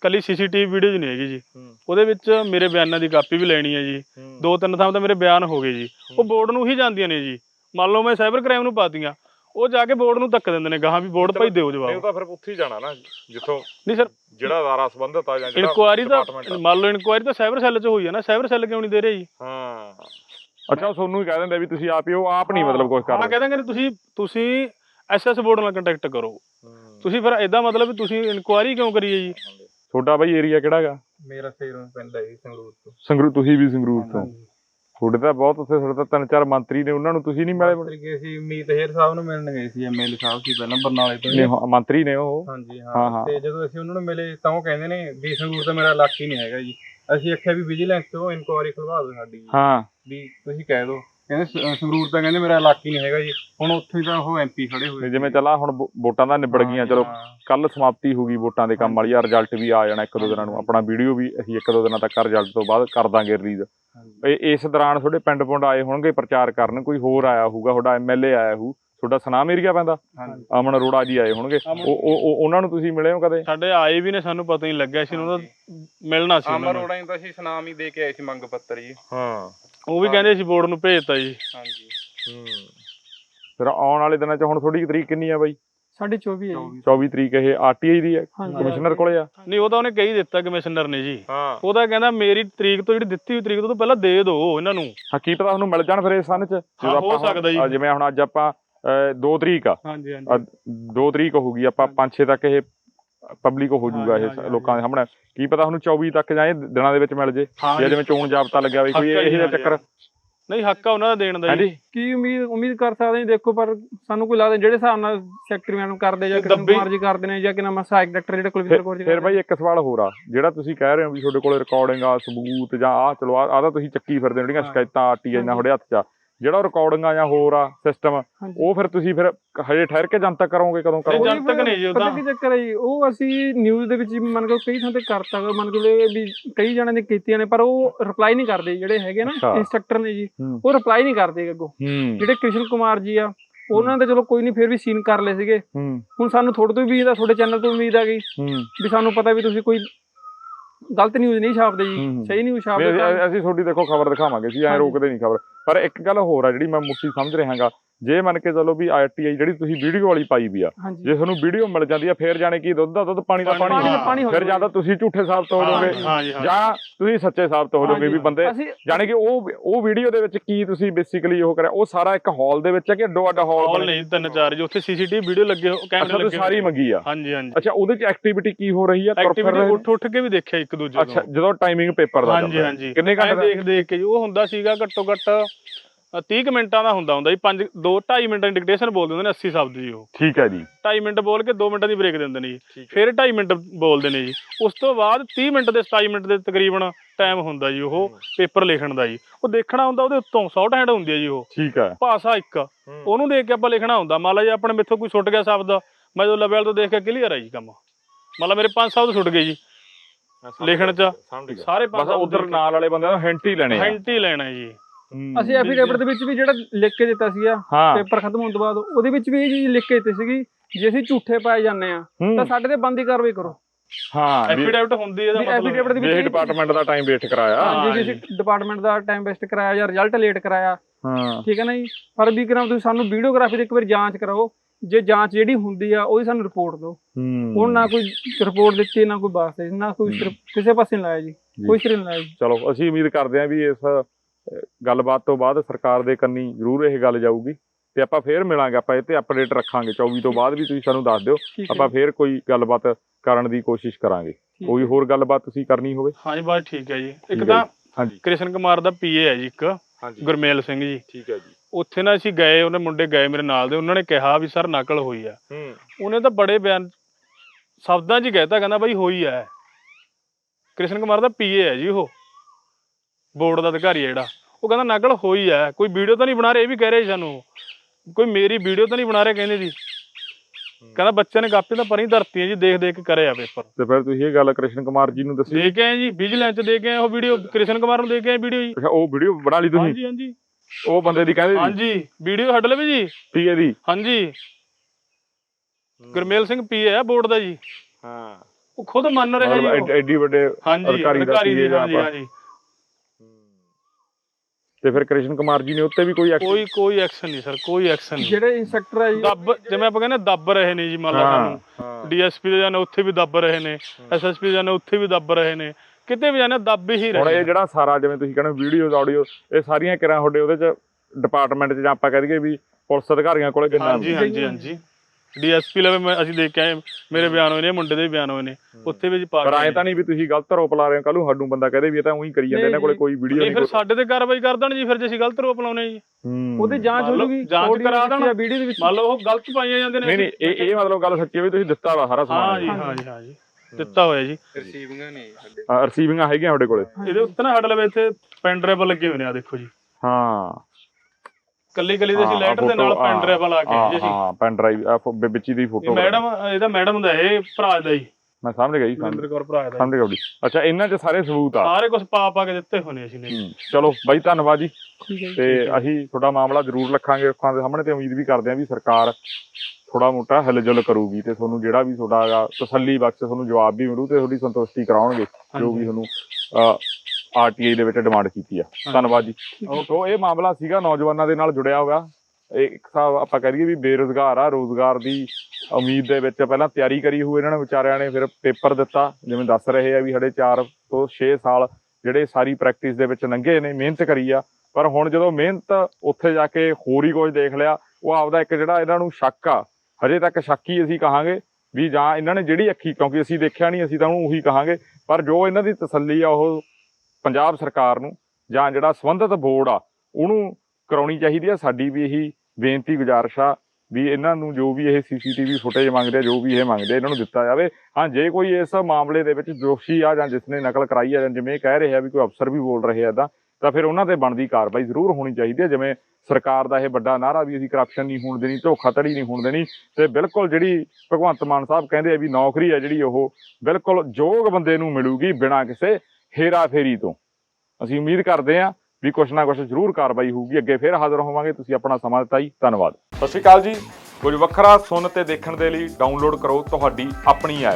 ਕੱਲੀ ਸੀਸੀਟੀਵੀ ਵੀਡੀਓਜ਼ ਨਹੀਂ ਹੈਗੀ ਜੀ। ਉਹਦੇ ਵਿੱਚ ਮੇਰੇ ਬਿਆਨਾਂ ਦੀ ਕਾਪੀ ਵੀ ਲੈਣੀ ਹੈ ਜੀ। ਦੋ ਤਿੰਨ ਥਾਂ ਤਾਂ ਮੇਰੇ ਬਿਆਨ ਹੋ ਗਏ ਜੀ। ਉਹ ਬੋਰਡ ਨੂੰ ਹੀ ਜਾਂਦੀਆਂ ਨੇ ਜੀ। ਮੰਨ ਲਓ ਮੈਂ ਸਾਈਬਰ ਕ੍ਰਾਈਮ ਨੂੰ ਪਾਤੀਆਂ। ਉਹ ਜਾ ਕੇ ਬੋਰਡ ਨੂੰ ਧੱਕ ਦਿੰਦੇ ਨੇ ਗਾਹਾਂ ਵੀ ਬੋਰਡ ਭਾਈ ਦਿਓ ਜਵਾਬ। ਤਾਂ ਫਿਰ ਉੱਥੇ ਹੀ ਜਾਣਾ ਨਾ ਜਿੱਥੋਂ ਨਹੀਂ ਸਰ ਜਿਹੜਾ ਅਦਾਰਾ ਸੰਬੰਧਤ ਆ ਜਾਂ ਇਨਕੁਆਇਰੀ ਤਾਂ ਮੰਨ ਲਓ ਇਨਕੁਆਇਰੀ ਤਾਂ ਸਾਈਬਰ ਸੈੱਲ 'ਚ ਹੋਈ ਹੈ ਨਾ ਸਾਈਬਰ ਸੈੱਲ ਕਿਉਂ ਨਹੀਂ ਦੇ ਰਹੇ ਜੀ? ਹਾਂ। ਅੱਛਾ ਉਹ ਤੁਹਾਨੂੰ ਹੀ ਕਹਿ ਦਿੰਦੇ ਵੀ ਤੁਸੀਂ ਆਪ ਹੀ ਉਹ ਆਪ ਨਹੀਂ ਮਤਲਬ ਕੁਝ ਹਾਂ ਕਰਦੇ ਕਹਿੰਦੇ ਨੇ ਤੁਸੀਂ ਤੁਸੀਂ ਐਸਐਸ ਬੋਰਡ ਨਾਲ ਕੰਟੈਕਟ ਕਰੋ। ਤੁਸੀਂ ਫਿਰ ਇਦਾਂ ਮਤਲਬ ਵੀ ਤੁਸੀਂ ਇਨਕੁਆਇਰੀ ਕਿਉਂ ਕਰੀਏ ਜੀ? ਤੁਹਾਡਾ ਬਾਈ ਏਰੀਆ ਕਿਹੜਾ ਹੈਗਾ? ਮੇਰਾ ਸੇਰੋਂ ਪੈਂਦਾ ਹੈ ਸੰਗਰੂਰ ਤੋਂ। ਸੰਗਰੂ ਤੁਸੀਂ ਵੀ ਸੰਗਰੂਰ ਤੋਂ। ਤੁਹਾਡੇ ਤਾਂ ਬਹੁਤ ਉੱਥੇ ਤੁਹਾਡੇ ਤਾਂ ਤਿੰਨ ਚਾਰ ਮੰਤਰੀ ਨੇ ਉਹਨਾਂ ਨੂੰ ਤੁਸੀਂ ਨਹੀਂ ਮਿਲੇ ਮੰਤਰੀ ਗਏ ਸੀ? ਮੀਤ ਹੇਰ ਸਾਹਿਬ ਨੂੰ ਮਿਲਣ ਗਏ ਸੀ ਐਮਐਲਏ ਸਾਹਿਬ ਸੀ ਪਹਿਲਾਂ ਬਰਨਾਲੇ ਤੋਂ ਨਹੀਂ, ਹਾਂ, ਮੰਤਰੀ ਨੇ ਉਹ। ਹਾਂਜੀ ਹਾਂ। ਤੇ ਜਦੋਂ ਅਸੀਂ ਉਹਨਾਂ ਨੂੰ ਮਿਲੇ ਤਾਂ ਉਹ ਕਹਿੰਦੇ ਨੇ ਵੀ ਸੰਗਰੂਰ ਤਾਂ ਮੇਰਾ ਇਲਾਕਾ ਹੀ ਨਹੀਂ ਹੈਗਾ ਜੀ। ਅਸੀਂ ਆਖਿਆ ਵੀ ਵਿਜੀਲੈਂਸ ਤੋਂ ਇਨਕੁਆਇਰੀ ਖੁਲਵਾ ਦਿਓ ਸਾਡੀ। ਜੀ। ਹਾਂ। ਵੀ ਤੁਸੀਂ ਕਹਿ ਦਿਓ। ਕਹਿੰਦੇ ਸ- ਸੰਗਰੂਰ ਤਾਂ ਕਹਿੰਦੇ ਮੇਰਾ ਇਲਾਕਾ ਹੀ ਨਹੀਂ ਹੈਗਾ ਜੀ। ਹੁਣ ਉੱਥੇ ਹੀ ਤਾਂ ਉਹ ਐਮਪੀ ਖੜੇ ਹੋਏ ਤੇ ਜਿਵੇਂ ਚੱਲਾ ਹੁਣ ਵੋ- ਵੋਟਾਂ ਦਾ ਨਿਬੜ ਗਈਆਂ ਚਲੋ ਹਾਂ। ਕੱਲ ਸਮਾਪਤੀ ਹੋ ਗਈ ਵੋਟਾਂ ਦੇ ਕੰਮ ਵਾਲੀ ਆ ਰਿਜ਼ਲਟ ਵੀ ਆ ਜਾਣਾ ਇੱਕ ਦੋ ਦਿਨਾਂ ਨੂੰ। ਆਪਣਾ ਵੀਡੀਓ ਵੀ ਅਸੀਂ ਇੱਕ ਦੋ ਦਿਨਾਂ ਤੱਕ ਰਿਜ਼ਲਟ ਤੋਂ ਬਾਅਦ ਕਰ ਦਾਂਗੇ ਰਿਲੀਜ਼ ਹਾਂਜੀ। ਇਸ ਦੌਰਾਨ ਤੁਹਾਡੇ ਪਿੰਡ ਪੁੰਡ ਆਏ ਹੋਣਗੇ ਪ੍ਰਚਾਰ ਕਰਨ ਕੋਈ ਹੋਰ ਆਇਆ ਹੋਊਗਾ ਤੁਹਾਡਾ ਐਮਐਲਏ ਆਇਆ ਹੋਊ ਤੁਹਾਡਾ ਸਨਾਮ ਏਰੀਆ ਪੈਂਦਾ? ਹਾਂਜੀ। ਅਮਨ ਅਰੋੜਾ ਜੀ ਆਏ ਹੋਣਗੇ। ਉਹ ਉਹ- ਉਹ- ਉਹਨਾਂ ਨੂੰ ਤੁਸੀਂ ਮਿਲੇ ਹੋ ਕਦੇ? ਸਾਡੇ ਆਏ ਵੀ ਨੇ ਸਾਨੂੰ ਪਤਾ ਨਹੀਂ ਲੱਗਿਆ ਸੀ ਉਹਨਾਂ ਦਾ ਮਿਲਣਾ ਸੀ ਉਹਨਾਂ ਅਮਰ ਨੂੰ। ਰੋੜਾ ਨੂੰ ਤਾਂ ਅਸੀਂ ਸੁਨਾਮ ਹੀ ਦੇ ਕੇ ਆਏ ਸੀ ਮੰਗ ਪੱਤਰ ਜੀ। ਹਾਂ। ਉਹ ਵੀ ਕਹਿੰਦੇ ਸੀ ਬੋਰਡ ਨੂੰ ਭੇਜਤਾ ਜੀ। ਹਾਂਜੀ। ਫਿਰ ਆਉਣ ਵਾਲੇ ਦਿਨਾਂ 'ਚ ਹੁਣ ਤੁਹਾਡੀ ਤਰੀਕ ਕਿੰਨੀ ਆ ਬਾਈ? ਸਾਢੇ 24 ਹੈ ਜੀ। 24 ਤਰੀਕ ਇਹ ਆਰਟੀਆਈ ਦੀ ਹੈ ਹਾਂਜੀ। ਕਮਿਸ਼ਨਰ ਕੋਲੇ ਆ? ਨਹੀਂ ਉਹ ਤਾਂ ਉਹਨੇ ਕਹੀ ਦਿੱਤਾ ਕਮਿਸ਼ਨਰ ਨੇ ਜੀ। ਹਾਂ। ਉਹ ਤਾਂ ਕਹਿੰਦਾ ਮੇਰੀ ਤਰੀਕ ਤੋਂ ਜਿਹੜੀ ਦਿੱਤੀ ਹੋਈ ਤਰੀਕ ਤੋਂ ਪਹਿਲਾਂ ਦੇ ਦਿਓ ਇਹਨਾਂ ਨੂੰ। ਹਾਂ ਕੀ ਪਤਾ ਉਹਨੂੰ ਮਿਲ ਜਾਣ ਫਿਰ ਇਸ ਸੰਨ 'ਚ? ਜਦੋਂ ਹੋ ਸਕਦਾ ਜੀ। ਜਿਵੇਂ ਹੁਣ ਅੱਜ ਆਪਾਂ 2 ਤਰੀਕ ਆ। ਹਾਂਜੀ ਹਾਂਜੀ। 2 ਤਰੀਕ ਹੋਊਗੀ ਆਪਾਂ 5-6 ਤੱਕ ਇਹ ਪਬਲਿਕ ਹੋ ਹਾਂਜੀ, ਇਹ ਲੋਕਾਂ ਦੇ ਸਾਹਮਣੇ। ਕੀ ਪਤਾ ਉਹਨੂੰ 24 ਤੱਕ ਜਾਂ ਇਹ ਦਿਨਾਂ ਦੇ ਵਿੱਚ ਮਿਲ ਜੇ ਜਾਂ। ਜਿਵੇਂ ਚੋਣ ਜਾਬਤਾ ਲੱਗਿਆ ਹੋਵੇ ਕੋਈ ਇਹ ਚੱਕਰ। ਨਹੀਂ ਹੱਕ ਆ ਉਹਨਾਂ ਦਾ ਦੇਣ ਦਾ ਜੀ। ਕੀ ਉਮੀਦ ਉਮੀਦ ਕਰ ਸਕਦੇ ਹਾਂ ਦੇਖੋ ਪਰ ਸਾਨੂੰ ਕੋਈ ਲੱਗਦਾ ਜਿਹੜੇ ਹਿਸਾਬ ਨਾਲ ਸੈਕਟਰੀ ਮੈਨ ਕਰਦੇ ਜਾਂ ਦੱਬੀ- ਕੁਮਾਰ ਜੀ ਕਰਦੇ ਨੇ ਜਾਂ ਕਿ ਨਾਮ ਸਹਾਇਕ ਡਾਕਟਰ ਜਿਹੜੇ ਕੁਲਵਿੰਦਰ ਕੌਰ ਜੀ ਫਿਰ ਬਾਈ ਇੱਕ ਸਵਾਲ ਹੋਰ ਆ ਜਿਹੜਾ ਤੁਸੀਂ ਕਹਿ ਰਹੇ ਹੋ ਵੀ ਤੁਹਾਡੇ ਕੋਲ ਰਿਕਾਰਡਿੰਗ ਆ ਸਬੂਤ ਜਾਂ ਆ ਚਲੋ ਆ ਤਾਂ ਤੁਸੀਂ ਚੱਕੀ ਫਿਰਦੇ ਹੋ ਜਿਹੜੀਆਂ। ਸ਼ਿਕਾਇਤਾਂ ਆਰਟੀਆਈ ਨਾਲ। ਤੁਹਾਡੇ ਹੱਥ 'ਚ ਆ। ਜਿਹੜਾ ਰਿਕਾਰਡਿੰਗਾਂ ਜਾਂ ਹੋਰ ਆ ਸਿਸਟਮ। ਉਹ ਫਿਰ ਤੁਸੀਂ ਫਿਰ ਹਜੇ ਠਹਿਰ ਕੇ ਜਨਤਕ ਕਰੋਗੇ ਕਦੋਂ ਕਰੋਗੇ? ਜਦ ਤੱਕ ਨਹੀਂ ਜੀ ਉਹ ਪਤਾ ਤਾਂ ਕੀ ਚੱਕਰ ਹੈ ਜੀ ਉਹ ਅਸੀਂ ਨਿਊਜ਼ ਦੇ ਵਿੱਚ ਮੰਨ ਕੇ ਕਈ ਥਾਂ ਤੇ ਕਰਤਾ ਮੰਨ ਕੇ ਵੀ ਕਈ ਜਣਿਆਂ ਨੇ ਕੀਤੀਆਂ ਨੇ ਪਰ ਉਹ ਰਿਪਲਾਈ ਨਹੀਂ ਕਰਦੇ ਜਿਹੜੇ ਹੈਗੇ ਨਾ। ਇੰਸਟ੍ਰਕਟਰ ਨੇ ਜੀ। ਉਹ ਰਿਪਲਾਈ ਨਹੀਂ ਕਰਦੇ ਅੱਗੋਂ। ਜਿਹੜੇ ਕ੍ਰਿਸ਼ਨ ਕੁਮਾਰ ਜੀ ਆ ਉਹਨਾਂ ਦੇ ਚਲੋ ਕੋਈ ਨਹੀਂ ਫਿਰ ਵੀ ਸੀਨ ਕਰ ਲਏ ਸੀਗੇ। ਹੁਣ ਸਾਨੂੰ ਤੁਹਾਡੇ ਤੋਂ ਵੀ ਉਮੀਦ ਆ ਤੁਹਾਡੇ ਚੈਨਲ ਤੋਂ ਉਮੀਦ ਆ ਗਈ। ਵੀ ਸਾਨੂੰ ਪਤਾ ਵੀ ਤੁਸੀਂ ਕੋਈ ਗਲਤ ਨਿਊਜ਼ ਨਹੀਂ ਛਾਪਦੇ ਜੀ। ਸਹੀ ਨਿਊਜ਼ ਛਾਪਦੇ ਅਸੀਂ ਤੁਹਾਡੀ ਦੇਖੋ ਖਬਰ ਦਿਖਾਵਾਂਗੇ ਜੀ ਐ। ਰੋਕਦੇ ਨਹੀਂ ਖਬਰ ਪਰ ਇੱਕ ਗੱਲ ਹੋਰ ਆ ਜਿਹੜੀ ਮੈਂ ਮੁੱਢੀ ਸਮਝ ਰਿਹਾਗਾ ਜੇ ਮੰਨ ਕੇ ਚੱਲੋ ਵੀ ਆਰਟੀਆਈ ਜਿਹੜੀ ਤੁਸੀਂ ਵੀਡੀਓ ਵਾਲੀ ਪਾਈ ਵੀ ਆ ਜੇ ਤੁਹਾਨੂੰ ਵੀਡੀਓ ਮਿਲ ਜਾਂਦੀ ਆ ਫੇਰ ਜਾਣੇ ਕੀ ਦੁੱਧ ਦਾ ਦੁੱਧ ਪਾਣੀ ਦਾ ਪਾਣੀ ਫਿਰ ਜਾਂ ਤਾਂ ਤੁਸੀਂ ਝੂਠੇ ਸਾਬਤ ਹੋ ਜਾਓਗੇ ਜੀ ਤੁਸੀਂ ਸੱਚੇ ਸਾਬਤ ਹੋ ਜਾਓਗੇ ਵੀ ਬੰਦੇ ਜਾਣੇ ਕਿ ਉਹ ਉਹ ਵੀਡੀਓ ਦੇ ਵਿੱਚ ਕੀ ਤੁਸੀਂ ਬੇਸਿਕਲੀ ਉਹ ਕਰਿਆ? ਉਹ ਸਾਰਾ ਇੱਕ ਹਾਲ ਦੇ ਵਿੱਚ ਹੈ ਕਿ ਅੱਡੋ ਅੱਡ ਹਾਲ ਹਾਲ ਨਹੀਂ ਤਿੰਨ ਚਾਰ ਜੀ ਉੱਥੇ ਸੀਸੀਟੀਵੀ ਵੀਡੀਓ ਲੱਗੇ ਹੋ- ਕੈਮਰੇ ਲੱਗੇ ਸਾਰੀ। ਮੰਗੀ ਆ? ਹਾਂਜੀ ਹਾਂਜੀ। ਅੱਛਾ ਉਹਦੇ ਚ ਐਕਟੀਵਿਟੀ ਕੀ ਹੋ ਰਹੀ ਆ? ਐਕਟੀਵਿਟੀ ਉੱਠ ਉੱਠ ਕੇ ਵੀ ਦੇਖਿਆ ਇੱਕ ਦੂਜੇ ਨੂੰ। ਅੱਛਾ ਜਦੋਂ ਟਾਈਮਿੰਗ ਪੇਪਰ ਦਾ ਹਾਂਜੀ। ਹਾਂਜੀ। ਕਿੰਨੇ ਘੰਟੇ ਦੇਖ ਦੇਖ ਕੇ ਉਹ ਹੁੰਦਾ ਸੀਗਾ ਘੱਟੋ ਘੱਟ 30 ਕੁ ਮਿੰਟਾਂ ਦਾ ਹੁੰਦਾ ਹੁੰਦਾ ਜੀ 5 2 2.5 ਮਿੰਟਾਂ ਦੀ ਡਿਕਟੇਸ਼ਨ ਬੋਲ ਦਿੰਦੇ ਨੇ 80 ਸ਼ਬਦ ਜੀ ਉਹ। ਠੀਕ ਹੈ ਜੀ। 2.5 ਮਿੰਟ ਬੋਲ ਕੇ 2 ਮਿੰਟਾਂ ਦੀ ਬ੍ਰੇਕ ਦਿੰਦੇ ਨੇ ਜੀ। ਫਿਰ 2.5 ਮਿੰਟ ਬੋਲਦੇ ਨੇ ਜੀ। ਉਸ ਤੋਂ ਬਾਅਦ 30 ਮਿੰਟ ਦੇ 27 ਮਿੰਟ ਦੇ ਤਕਰੀਬਨ ਟਾਈਮ ਹੁੰਦਾ ਜੀ ਉਹ ਪੇਪਰ ਲਿਖਣ ਦਾ ਜੀ। ਉਹ ਦੇਖਣਾ ਹੁੰਦਾ ਉਹਦੇ ਉੱਤੋਂ ਸ਼ਾਰਟ ਹੈਂਡ ਹੁੰਦੀ ਹੈ ਜੀ ਉਹ। ਠੀਕ ਹੈ। ਭਾਸ਼ਾ ਇੱਕ। ਉਹਨੂੰ ਦੇਖ ਕੇ ਆਪਾਂ ਲਿਖਣਾ ਹੁੰਦਾ। ਮੰਨ ਲਾ ਜੀ ਆਪਣੇ ਮੇਥੋਂ ਕੋਈ ਛੁੱਟ ਗਿਆ ਸ਼ਬਦ ਮੈਂ ਜਦੋਂ ਲੈਵਲ ਤੋਂ ਦੇਖ ਕੇ ਕਲੀਅਰ ਹੈ ਜੀ ਕੰਮ। ਮੰਨ ਲਾ ਮੇਰੇ ਪੰਜ ਸ਼ਬਦ ਛੁੱਟ ਗਏ ਜੀ। ਲਿਖਣ ਚ ਸਾਰੇ ਪੰਜ ਬਸ ਉਧਰ ਨਾਲ ਵਾਲੇ ਬੰਦਿਆਂ ਨੂੰ ਹਿੰਟ ਹੀ ਲੈਣੇ ਆ। ਹਿੰਟ ਹੀ ਲੈਣਾ ਜੀ। ਅਸੀਂ ਐਫੀਡੇਵਿਟ ਦੇ ਵਿੱਚ ਵੀ ਜਿਹੜਾ ਲਿਖ ਕੇ ਦਿੱਤਾ ਸੀਗਾ ਹਾਂ। ਪੇਪਰ ਖਤਮ ਹੋਣ ਤੋਂ ਬਾਅਦ ਉਹਦੇ ਵਿੱਚ ਵੀ ਇਹ ਚੀਜ਼ ਲਿਖ ਕੇ ਦਿੱਤੀ ਸੀਗੀ ਜੇ ਅਸੀਂ ਝੂਠੇ ਪਾਏ ਜਾਂਦੇ ਆ ਹੂੰ। ਤਾਂ ਸਾਡੇ ਤੇ ਬੰਦੀ ਕਾਰਵਾਈ ਕਰੋ। ਹਾਂ ਵੀ ਐਫੀਡੇਵਿਟ ਹੁੰਦੀ ਹੈ ਇਹਦਾ ਮਤਲਬ ਐਫੀਡੇਵਿਟ ਦੇ ਵੀ ਵਿੱਚ ਇਹ ਡਿਪਾਰਟਮੈਂਟ ਦਾ ਟਾਈਮ ਵੇਸਟ ਕਰਾਇਆ। ਹਾਂ। ਹਾਂਜੀ ਜੇ ਅਸੀਂ ਡਿਪਾਰਟਮੈਂਟ ਦਾ ਟਾਈਮ ਵੇਸਟ ਕਰਾਇਆ ਜਾਂ ਰਿਜ਼ਲਟ ਲੇਟ ਕਰਾਇਆ ਹਾਂ। ਠੀਕ ਹੈ ਨਾ ਜੀ? ਪਰ ਵੀ ਕਰਾਂ ਤੁਸੀਂ ਸਾਨੂੰ ਵੀਡੀਓਗ੍ਰਾਫੀ ਦੀ ਇੱਕ ਵਾਰ ਜਾਂਚ ਕਰਾਓ ਜੇ ਜਾਂਚ ਜਿਹੜੀ ਹੁੰਦੀ ਆ ਉਹਦੀ ਸਾਨੂੰ ਰਿਪੋਰਟ ਦਿਓ। ਹੂੰ। ਹੁਣ ਨਾ ਕੋਈ ਰਿਪੋਰਟ ਦਿੱਤੀ ਨਾ ਕੋਈ ਬਾਤ ਨਾ ਕੋਈ ਕਿਸੇ ਪਾਸੇ ਨਹੀਂ ਲਾਇਆ ਜੀ ਕੋਈ ਸਿਰ ਨਹੀਂ ਲਾਇਆ ਜੀ। ਚਲੋ ਅਸੀਂ ਉਮੀਦ ਕਰਦੇ ਹਾਂ ਵੀ ਇਸ ਗੱਲਬਾਤ ਤੋਂ ਬਾਅਦ ਸਰਕਾਰ ਦੇ ਕੰਨੀ ਜ਼ਰੂਰ ਇਹ ਗੱਲ ਜਾਊਗੀ ਤੇ ਆਪਾਂ ਫੇਰ ਮਿਲਾਂਗੇ ਆਪਾਂ ਇਹ ਤੇ ਅਪਡੇਟ ਰੱਖਾਂਗੇ 24 ਤੋਂ ਬਾਅਦ ਵੀ ਤੁਸੀਂ ਸਾਨੂੰ ਦੱਸ ਦਿਓ ਆਪਾਂ ਫੇਰ ਕੋਈ ਗੱਲਬਾਤ ਕਰਨ ਦੀ ਕੋਸ਼ਿਸ਼ ਕਰਾਂਗੇ। ਕੋਈ ਹੋਰ ਗੱਲਬਾਤ ਤੁਸੀਂ ਕਰਨੀ ਹੋਵੇ? ਹਾਂਜੀ ਬਸ ਠੀਕ ਹੈ ਜੀ। ਇੱਕ ਤਾਂ ਹਾਂਜੀ। ਕ੍ਰਿਸ਼ਨ ਕੁਮਾਰ ਦਾ ਪੀਏ ਹੈ ਜੀ ਇੱਕ ਹਾਂਜੀ। ਗੁਰਮੇਲ ਸਿੰਘ ਜੀ। ਠੀਕ ਹੈ ਜੀ। ਉੱਥੇ ਨਾ ਅਸੀਂ ਗਏ ਉਹਨੇ ਮੁੰਡੇ ਗਏ ਮੇਰੇ ਨਾਲ ਦੇ ਉਹਨਾਂ ਨੇ ਕਿਹਾ ਵੀ ਸਰ ਨਕਲ ਹੋਈ ਆ। ਹੂੰ। ਉਹਨੇ ਤਾਂ ਬੜੇ ਬਿਆਨ ਸ਼ਬਦਾਂ 'ਚ ਕਹਿਤਾ ਕਹਿੰਦਾ ਬਾਈ ਹੋਈ ਆ। ਕ੍ਰਿਸ਼ਨ ਕੁਮਾਰ ਦਾ ਪੀਏ ਹੈ ਜੀ ਉਹ। ਬੋਰਡ ਦਾ ਅਧਿਕਾਰੀ ਹੈ ਜਿਹੜਾ। ਉਹ ਕਹਿੰਦਾ ਨਕਲ ਹੋਈ ਆ ਕੋਈ ਵੀਡੀਓ ਤਾਂ ਨਹੀਂ ਬਣਾ ਰਹੇ ਇਹ ਵੀ ਕਹਿ ਰਹੇ ਸਾਨੂੰ। ਕੋਈ ਮੇਰੀ ਵੀਡੀਓ ਤਾਂ ਨਹੀਂ ਬਣਾ ਰਹੇ ਕਹਿੰਦੇ ਜੀ ਕਹਿੰਦਾ ਬੱਚਿਆਂ ਨੇ ਕਾਪੀ ਤਾਂ ਪਰੀ ਧਰਤੀ ਜੀ ਦੇਖ ਦੇਖ ਕੇ ਕਰਿਆ ਪੇਪਰ। ਤੇ ਫਿਰ ਤੁਸੀਂ ਇਹ ਗੱਲ ਕ੍ਰਿਸ਼ਨ ਕੁਮਾਰ ਜੀ ਨੂੰ ਦੱਸੀ? ਦੇ ਕੇ ਆਏ ਜੀ ਵਿਜੀਲੈਂਸ ਦੇ ਕੇ ਆਏ ਉਹ ਵੀਡੀਓ ਕ੍ਰਿਸ਼ਨ ਕੁਮਾਰ ਨੂੰ ਦੇ ਕੇ ਆਏ ਵੀਡੀਓ ਜੀ। ਅੱਛਾ ਉਹ ਵੀਡੀਓ ਬਣਾ ਲਈ ਤੁਸੀਂ? ਹਾਂਜੀ ਹਾਂਜੀ। ਉਹ ਬੰਦੇ ਦੀ ਕਹਿੰਦੇ ਹਾਂਜੀ ਵੀਡੀਓ ਹੱਡ ਲਵੇ ਜੀ। ਪੀਏ ਦੀ? ਹਾਂਜੀ। ਗੁਰਮੇਲ ਸਿੰਘ ਪੀਏ ਆ ਬੋਰਡ ਦਾ ਜੀ। ਹਾਂ। ਉਹ ਖੁਦ ਮੰਨ ਰਿਹਾ ਜੀ। ਐਡੀ ਵੱਡੇ ਅਧਿਕਾਰੀ ਦਾ ਅਧਿਕਾਰੀ ਦੀ। ਹਾਂਜੀ। ਤੇ ਫਿਰ ਕ੍ਰਿਸ਼ਨ ਕੁਮਾਰ ਜੀ ਨੇ ਉੱਤੇ ਵੀ ਕੋਈ ਐਕਸ਼ਨ ਕੋਈ ਕੋਈ ਐਕਸ਼ਨ ਨਹੀਂ ਸਰ ਕੋਈ ਐਕਸ਼ਨ ਨਹੀਂ। ਜਿਹੜੇ ਇੰਸਟ੍ਰਕਟਰ ਹੈ ਜੀ ਦੱਬ ਜਿਵੇਂ ਆਪਾਂ ਕਹਿੰਦੇ ਦੱਬ ਰਹੇ ਨੇ ਜੀ ਮੰਨ ਲਾ ਸਾਨੂੰ। ਡੀਐਸਪੀ ਦੇ ਜਾਣੇ ਉੱਥੇ ਵੀ ਦੱਬ ਰਹੇ ਨੇ ਐਸਐਸਪੀ ਦੇ ਜਾਣੇ ਉੱਥੇ ਵੀ ਦੱਬ ਰਹੇ ਨੇ। ਕਿਤੇ ਵੀ ਜਾਣੇ ਦੱਬ ਹੀ ਹੁਣ ਰਹੇ ਇਹ ਨੇ। ਜਿਹੜਾ ਸਾਰਾ ਜਿਵੇਂ ਤੁਸੀਂ ਕਹਿੰਦੇ ਵੀਡੀਓਜ਼ ਆਡੀਓ ਇਹ ਸਾਰੀਆਂ ਕਿਰਾਂ ਤੁਹਾਡੇ ਉਹਦੇ ਚ ਡਿਪਾਰਟਮੈਂਟ ਚ ਜਾਂ ਆਪਾਂ ਕਹਿ ਦਈਏ ਵੀ ਪੁਲਿਸ ਅਧਿਕਾਰੀਆਂ ਕੋਲੇ ਗੰਨਾ ਹਾਂਜੀ ਹਾਂਜੀ ਹਾਂਜੀ। ਡੀਐਸਪੀ ਲਵੇ ਮੈਂ ਅਸੀਂ ਦੇਖ ਕੇ ਆਏ ਮੇਰੇ ਬਿਆਨ ਹੋਏ ਨੇ ਮੁੰਡੇ ਦੇ ਵੀ ਬਿਆਨ ਹੋਏ ਨੇ। ਉੱਥੇ ਵੀ ਜੀ ਪਾ ਪਰ ਤਾਂ ਨਹੀਂ ਵੀ ਤੁਸੀਂ ਗਲਤ ਆਰੋਪ ਲਾ ਰਹੇ ਹੋ ਕੱਲ ਸਾਨੂੰ ਬੰਦਾ ਕਹਦੇ ਵੀ ਇਹ ਤਾਂ ਉਹੀ ਕਰੀ ਜਾਂਦੇ ਇਹਨਾਂ ਕੋਲੇ ਕੋਈ ਵੀਡੀਓ ਨਹੀਂ ਫਿਰ ਸਾਡੇ ਤੇ ਕਾਰਵਾਈ ਕਰ ਦੇਣ ਜੀ ਫਿਰ ਜੇ ਅਸੀਂ ਗਲਤ ਰੋਪ ਲਾਉਨੇ ਜੀ। ਹੂੰ। ਉਹਦੀ ਜਾਂਚ ਹੋ ਜੂਗੀ ਜਾਂਚ ਕਰਾ ਦੇਣ। ਜਾਂ ਵੀਡੀਓ ਦੇ ਵਿੱਚ। ਮੰਨ ਲਓ ਉਹ ਗਲਤ ਪਾਈਆਂ ਜਾਂਦੇ ਨੇ ਨਹੀਂ ਨਹੀਂ ਇਹ ਇਹ ਮਤਲਬ ਗੱਲ ਸੱਚੀ ਹੈ ਵੀ ਤੁਸੀਂ ਦਿੱਤਾ ਵਾ ਸਾਰਾ ਹਾਂ ਸਮਾਨ ਜੀ ਹਾਂ ਜੀ ਹਾਂ ਜੀ। ਦਿੱਤਾ ਹੋਇਆ ਜੀ। ਰਿਸੀਵਿੰਗਾਂ ਨੇ ਸਾਡੇ। ਰਿਸੀਵਿੰਗਾਂ ਹੈਗੀਆਂ ਤੁਹਾਡੇ ਕੋਲੇ? ਇਹਦੇ ਉੱਤੇ ਨਾ ਸਾਡੇ ਲਵੇ ਇੱਥੇ ਪੈਨ ਡਰਾਈਵ ਲੱਗੇ ਹੋਏ ਨੇ ਆ ਦੇਖੋ ਜੀ। ਹਾਂ। ਕੱਲੀ ਕੱਲੀ ਦੇ ਅਸੀਂ ਲੈਟਰ ਦੇ ਨਾਲ ਪੈਨ ਡਰਾਈਵ ਲਾ ਕੇ ਜੀ ਅਸੀਂ। ਹਾਂ ਪੈਨ ਡਰਾਈਵ ਵਿੱਚ ਦੀ ਫੋਟੋ ਮੈਡਮ ਇਹਦਾ ਮੈਡਮ ਦਾ ਇਹ ਭਰਾ ਦਾ ਜੀ ਮੈਂ ਸਮਝ ਗਿਆ ਜੀ ਸਮਝ ਕੌਰ ਭਰਾ ਦਾ। ਸਮਝ ਗਿਆ ਜੀ। ਅੱਛਾ ਇਹਨਾਂ 'ਚ ਸਾਰੇ ਸਬੂਤ ਆ? ਸਾਰੇ ਕੁਝ ਪਾ ਪਾ ਕੇ ਦਿੱਤੇ ਨੇ ਅਸੀਂ ਨੇ। ਚਲੋ ਬਾਈ ਧੰਨਵਾਦ ਜੀ। ਠੀਕ ਹੈ ਜੀ ਤੇ ਅਸੀਂ ਤੁਹਾਡਾ ਮਾਮਲਾ ਜ਼ਰੂਰ ਰੱਖਾਂਗੇ ਅੱਖਾਂ ਦੇ ਸਾਹਮਣੇ ਤੇ ਉਮੀਦ ਵੀ ਕਰਦੇ ਹਾਂ ਵੀ ਸਰਕਾਰ ਥੋੜਾ ਮੋਟਾ ਹਿਲਜੁਲ ਕਰੂਗੀ ਤੇ ਤੁਹਾਨੂੰ ਜਿਹੜਾ ਵੀ ਤੁਹਾਡਾ ਤਸੱਲੀ ਬਖਸ਼ ਤੁਹਾਨੂੰ ਜਵਾਬ ਵੀ ਮਿਲੂ ਤੇ ਤੁਹਾਡੀ ਸੰਤੁਸ਼ਟੀ ਕਰਾਉਣਗੇ ਜੋ ਵੀ ਤੁਹਾਨੂੰ ਆਰਟੀਆਈ ਦੇ ਵਿੱਚ ਡਿਮਾਂਡ ਕੀਤੀ ਆ। ਧੰਨਵਾਦ ਜੀ। ਸੋ ਇਹ ਮਾਮਲਾ ਸੀਗਾ ਨੌਜਵਾਨਾਂ ਦੇ ਨਾਲ ਜੁੜਿਆ ਹੋਇਆ। ਇੱਕ ਹਿਸਾਬ ਆਪਾਂ ਦਈਏ ਵੀ ਬੇਰੁਜ਼ਗਾਰ ਆ ਰੋਜ਼ਗਾਰ ਦੀ ਉਮੀਦ ਦੇ ਵਿੱਚ ਪਹਿਲਾਂ ਤਿਆਰੀ ਕਰੀ ਹੋਈ ਇਹਨਾਂ ਨੇ ਵਿਚਾਰਿਆਂ ਨੇ ਫਿਰ ਪੇਪਰ ਦਿੱਤਾ। ਜਿਵੇਂ ਦੱਸ ਰਹੇ ਆ ਵੀ ਸਾਡੇ 4 ਤੋਂ 6 ਸਾਲ ਜਿਹੜੇ ਸਾਰੀ ਪ੍ਰੈਕਟਿਸ ਦੇ ਵਿੱਚ ਲੰਘੇ ਨੇ ਮਿਹਨਤ ਕਰੀ ਆ। ਪਰ ਹੁਣ ਜਦੋਂ ਮਿਹਨਤ ਉੱਥੇ ਜਾ ਕੇ ਹੋਰ ਹੀ ਕੁਝ ਦੇਖ ਲਿਆ ਉਹ ਆਪਦਾ ਇੱਕ ਜਿਹੜਾ ਇਹਨਾਂ ਨੂੰ ਸ਼ੱਕ ਆ ਹਜੇ ਤੱਕ ਸ਼ੱਕ ਹੀ ਅਸੀਂ ਕਹਾਂਗੇ ਵੀ ਜਾਂ ਇਹਨਾਂ ਨੇ ਜਿਹੜੀ ਅੱਖੀ ਕਿਉਂਕਿ ਅਸੀਂ ਦੇਖਿਆ ਨਹੀਂ ਅਸੀਂ ਤਾਂ ਉਹਨੂੰ ਉਹੀ ਕਹਾਂਗੇ। ਪਰ ਜੋ ਇਹਨਾਂ ਦੀ ਤਸੱਲੀ ਆ ਉਹ ਪੰਜਾਬ ਸਰਕਾਰ ਨੂੰ ਜਾਂ ਜਿਹੜਾ ਸੰਬੰਧਿਤ ਬੋਰਡ ਆ, ਉਹਨੂੰ ਕਰਾਉਣੀ ਚਾਹੀਦੀ ਆ। ਸਾਡੀ ਵੀ ਇਹੀ ਬੇਨਤੀ, ਗੁਜ਼ਾਰਿਸ਼ ਆ ਵੀ ਇਹਨਾਂ ਨੂੰ ਜੋ ਵੀ ਇਹ ਸੀਸੀਟੀਵੀ ਫੁਟੇਜ ਮੰਗਦੇ ਆ, ਜੋ ਵੀ ਇਹ ਮੰਗਦੇ ਇਹਨਾਂ ਨੂੰ ਦਿੱਤਾ ਜਾਵੇ। ਹਾਂ, ਜੇ ਕੋਈ ਇਸ ਮਾਮਲੇ ਦੇ ਵਿੱਚ ਦੋਸ਼ੀ ਆ ਜਾਂ ਜਿਸ ਨੇ ਨਕਲ ਕਰਾਈ ਆ ਜਾਂ ਜਿਵੇਂ ਇਹ ਕਹਿ ਰਹੇ ਆ ਵੀ ਕੋਈ ਅਫਸਰ ਵੀ ਬੋਲ ਰਹੇ ਆ ਇਦਾਂ ਤਾਂ ਫਿਰ ਉਹਨਾਂ ਤੇ ਬਣਦੀ ਕਾਰਵਾਈ ਜ਼ਰੂਰ ਹੋਣੀ ਚਾਹੀਦੀ ਹੈ ਜਿਵੇਂ ਸਰਕਾਰ ਦਾ ਇਹ ਵੱਡਾ ਨਾਰਾ ਵੀ ਅਸੀਂ ਕਰਪਸ਼ਨ ਨਹੀਂ ਹੋਣ ਦੇਣੀ ਧੋਖਾਧੜੀ ਨਹੀਂ ਹੋਣ ਦੇਣੀ ਤੇ ਬਿਲਕੁਲ ਜਿਹੜੀ ਭਗਵੰਤ ਮਾਨ ਸਾਹਿਬ ਕਹਿੰਦੇ ਆ ਵੀ ਨੌਕਰੀ ਆ ਜਿਹੜੀ ਉਹ ਬਿਲਕੁਲ ਯੋਗ ਬੰਦੇ ਨੂੰ ਮਿਲੂਗੀ ਬਿਨਾਂ ਕਿਸੇ ਹੇਰਾ ਫੇਰੀ ਤੋਂ। ਅਸੀਂ ਉਮੀਦ ਕਰਦੇ ਹਾਂ ਵੀ ਕੁਛ ਨਾ ਕੁਛ ਜ਼ਰੂਰ ਕਾਰਵਾਈ ਹੋਊਗੀ। ਅੱਗੇ ਫਿਰ ਹਾਜ਼ਰ ਹੋਵਾਂਗੇ। ਤੁਸੀਂ ਆਪਣਾ ਸਮਾਂ ਦਿੱਤਾ ਜੀ। ਧੰਨਵਾਦ। ਸਤਿ ਸ਼੍ਰੀ ਅਕਾਲ ਜੀ। ਕੁਝ ਵੱਖਰਾ ਸੁਣ ਤੇ ਦੇਖਣ ਦੇ ਲਈ ਡਾਊਨਲੋਡ ਕਰੋ ਤੁਹਾਡੀ ਆਪਣੀ ਐਪ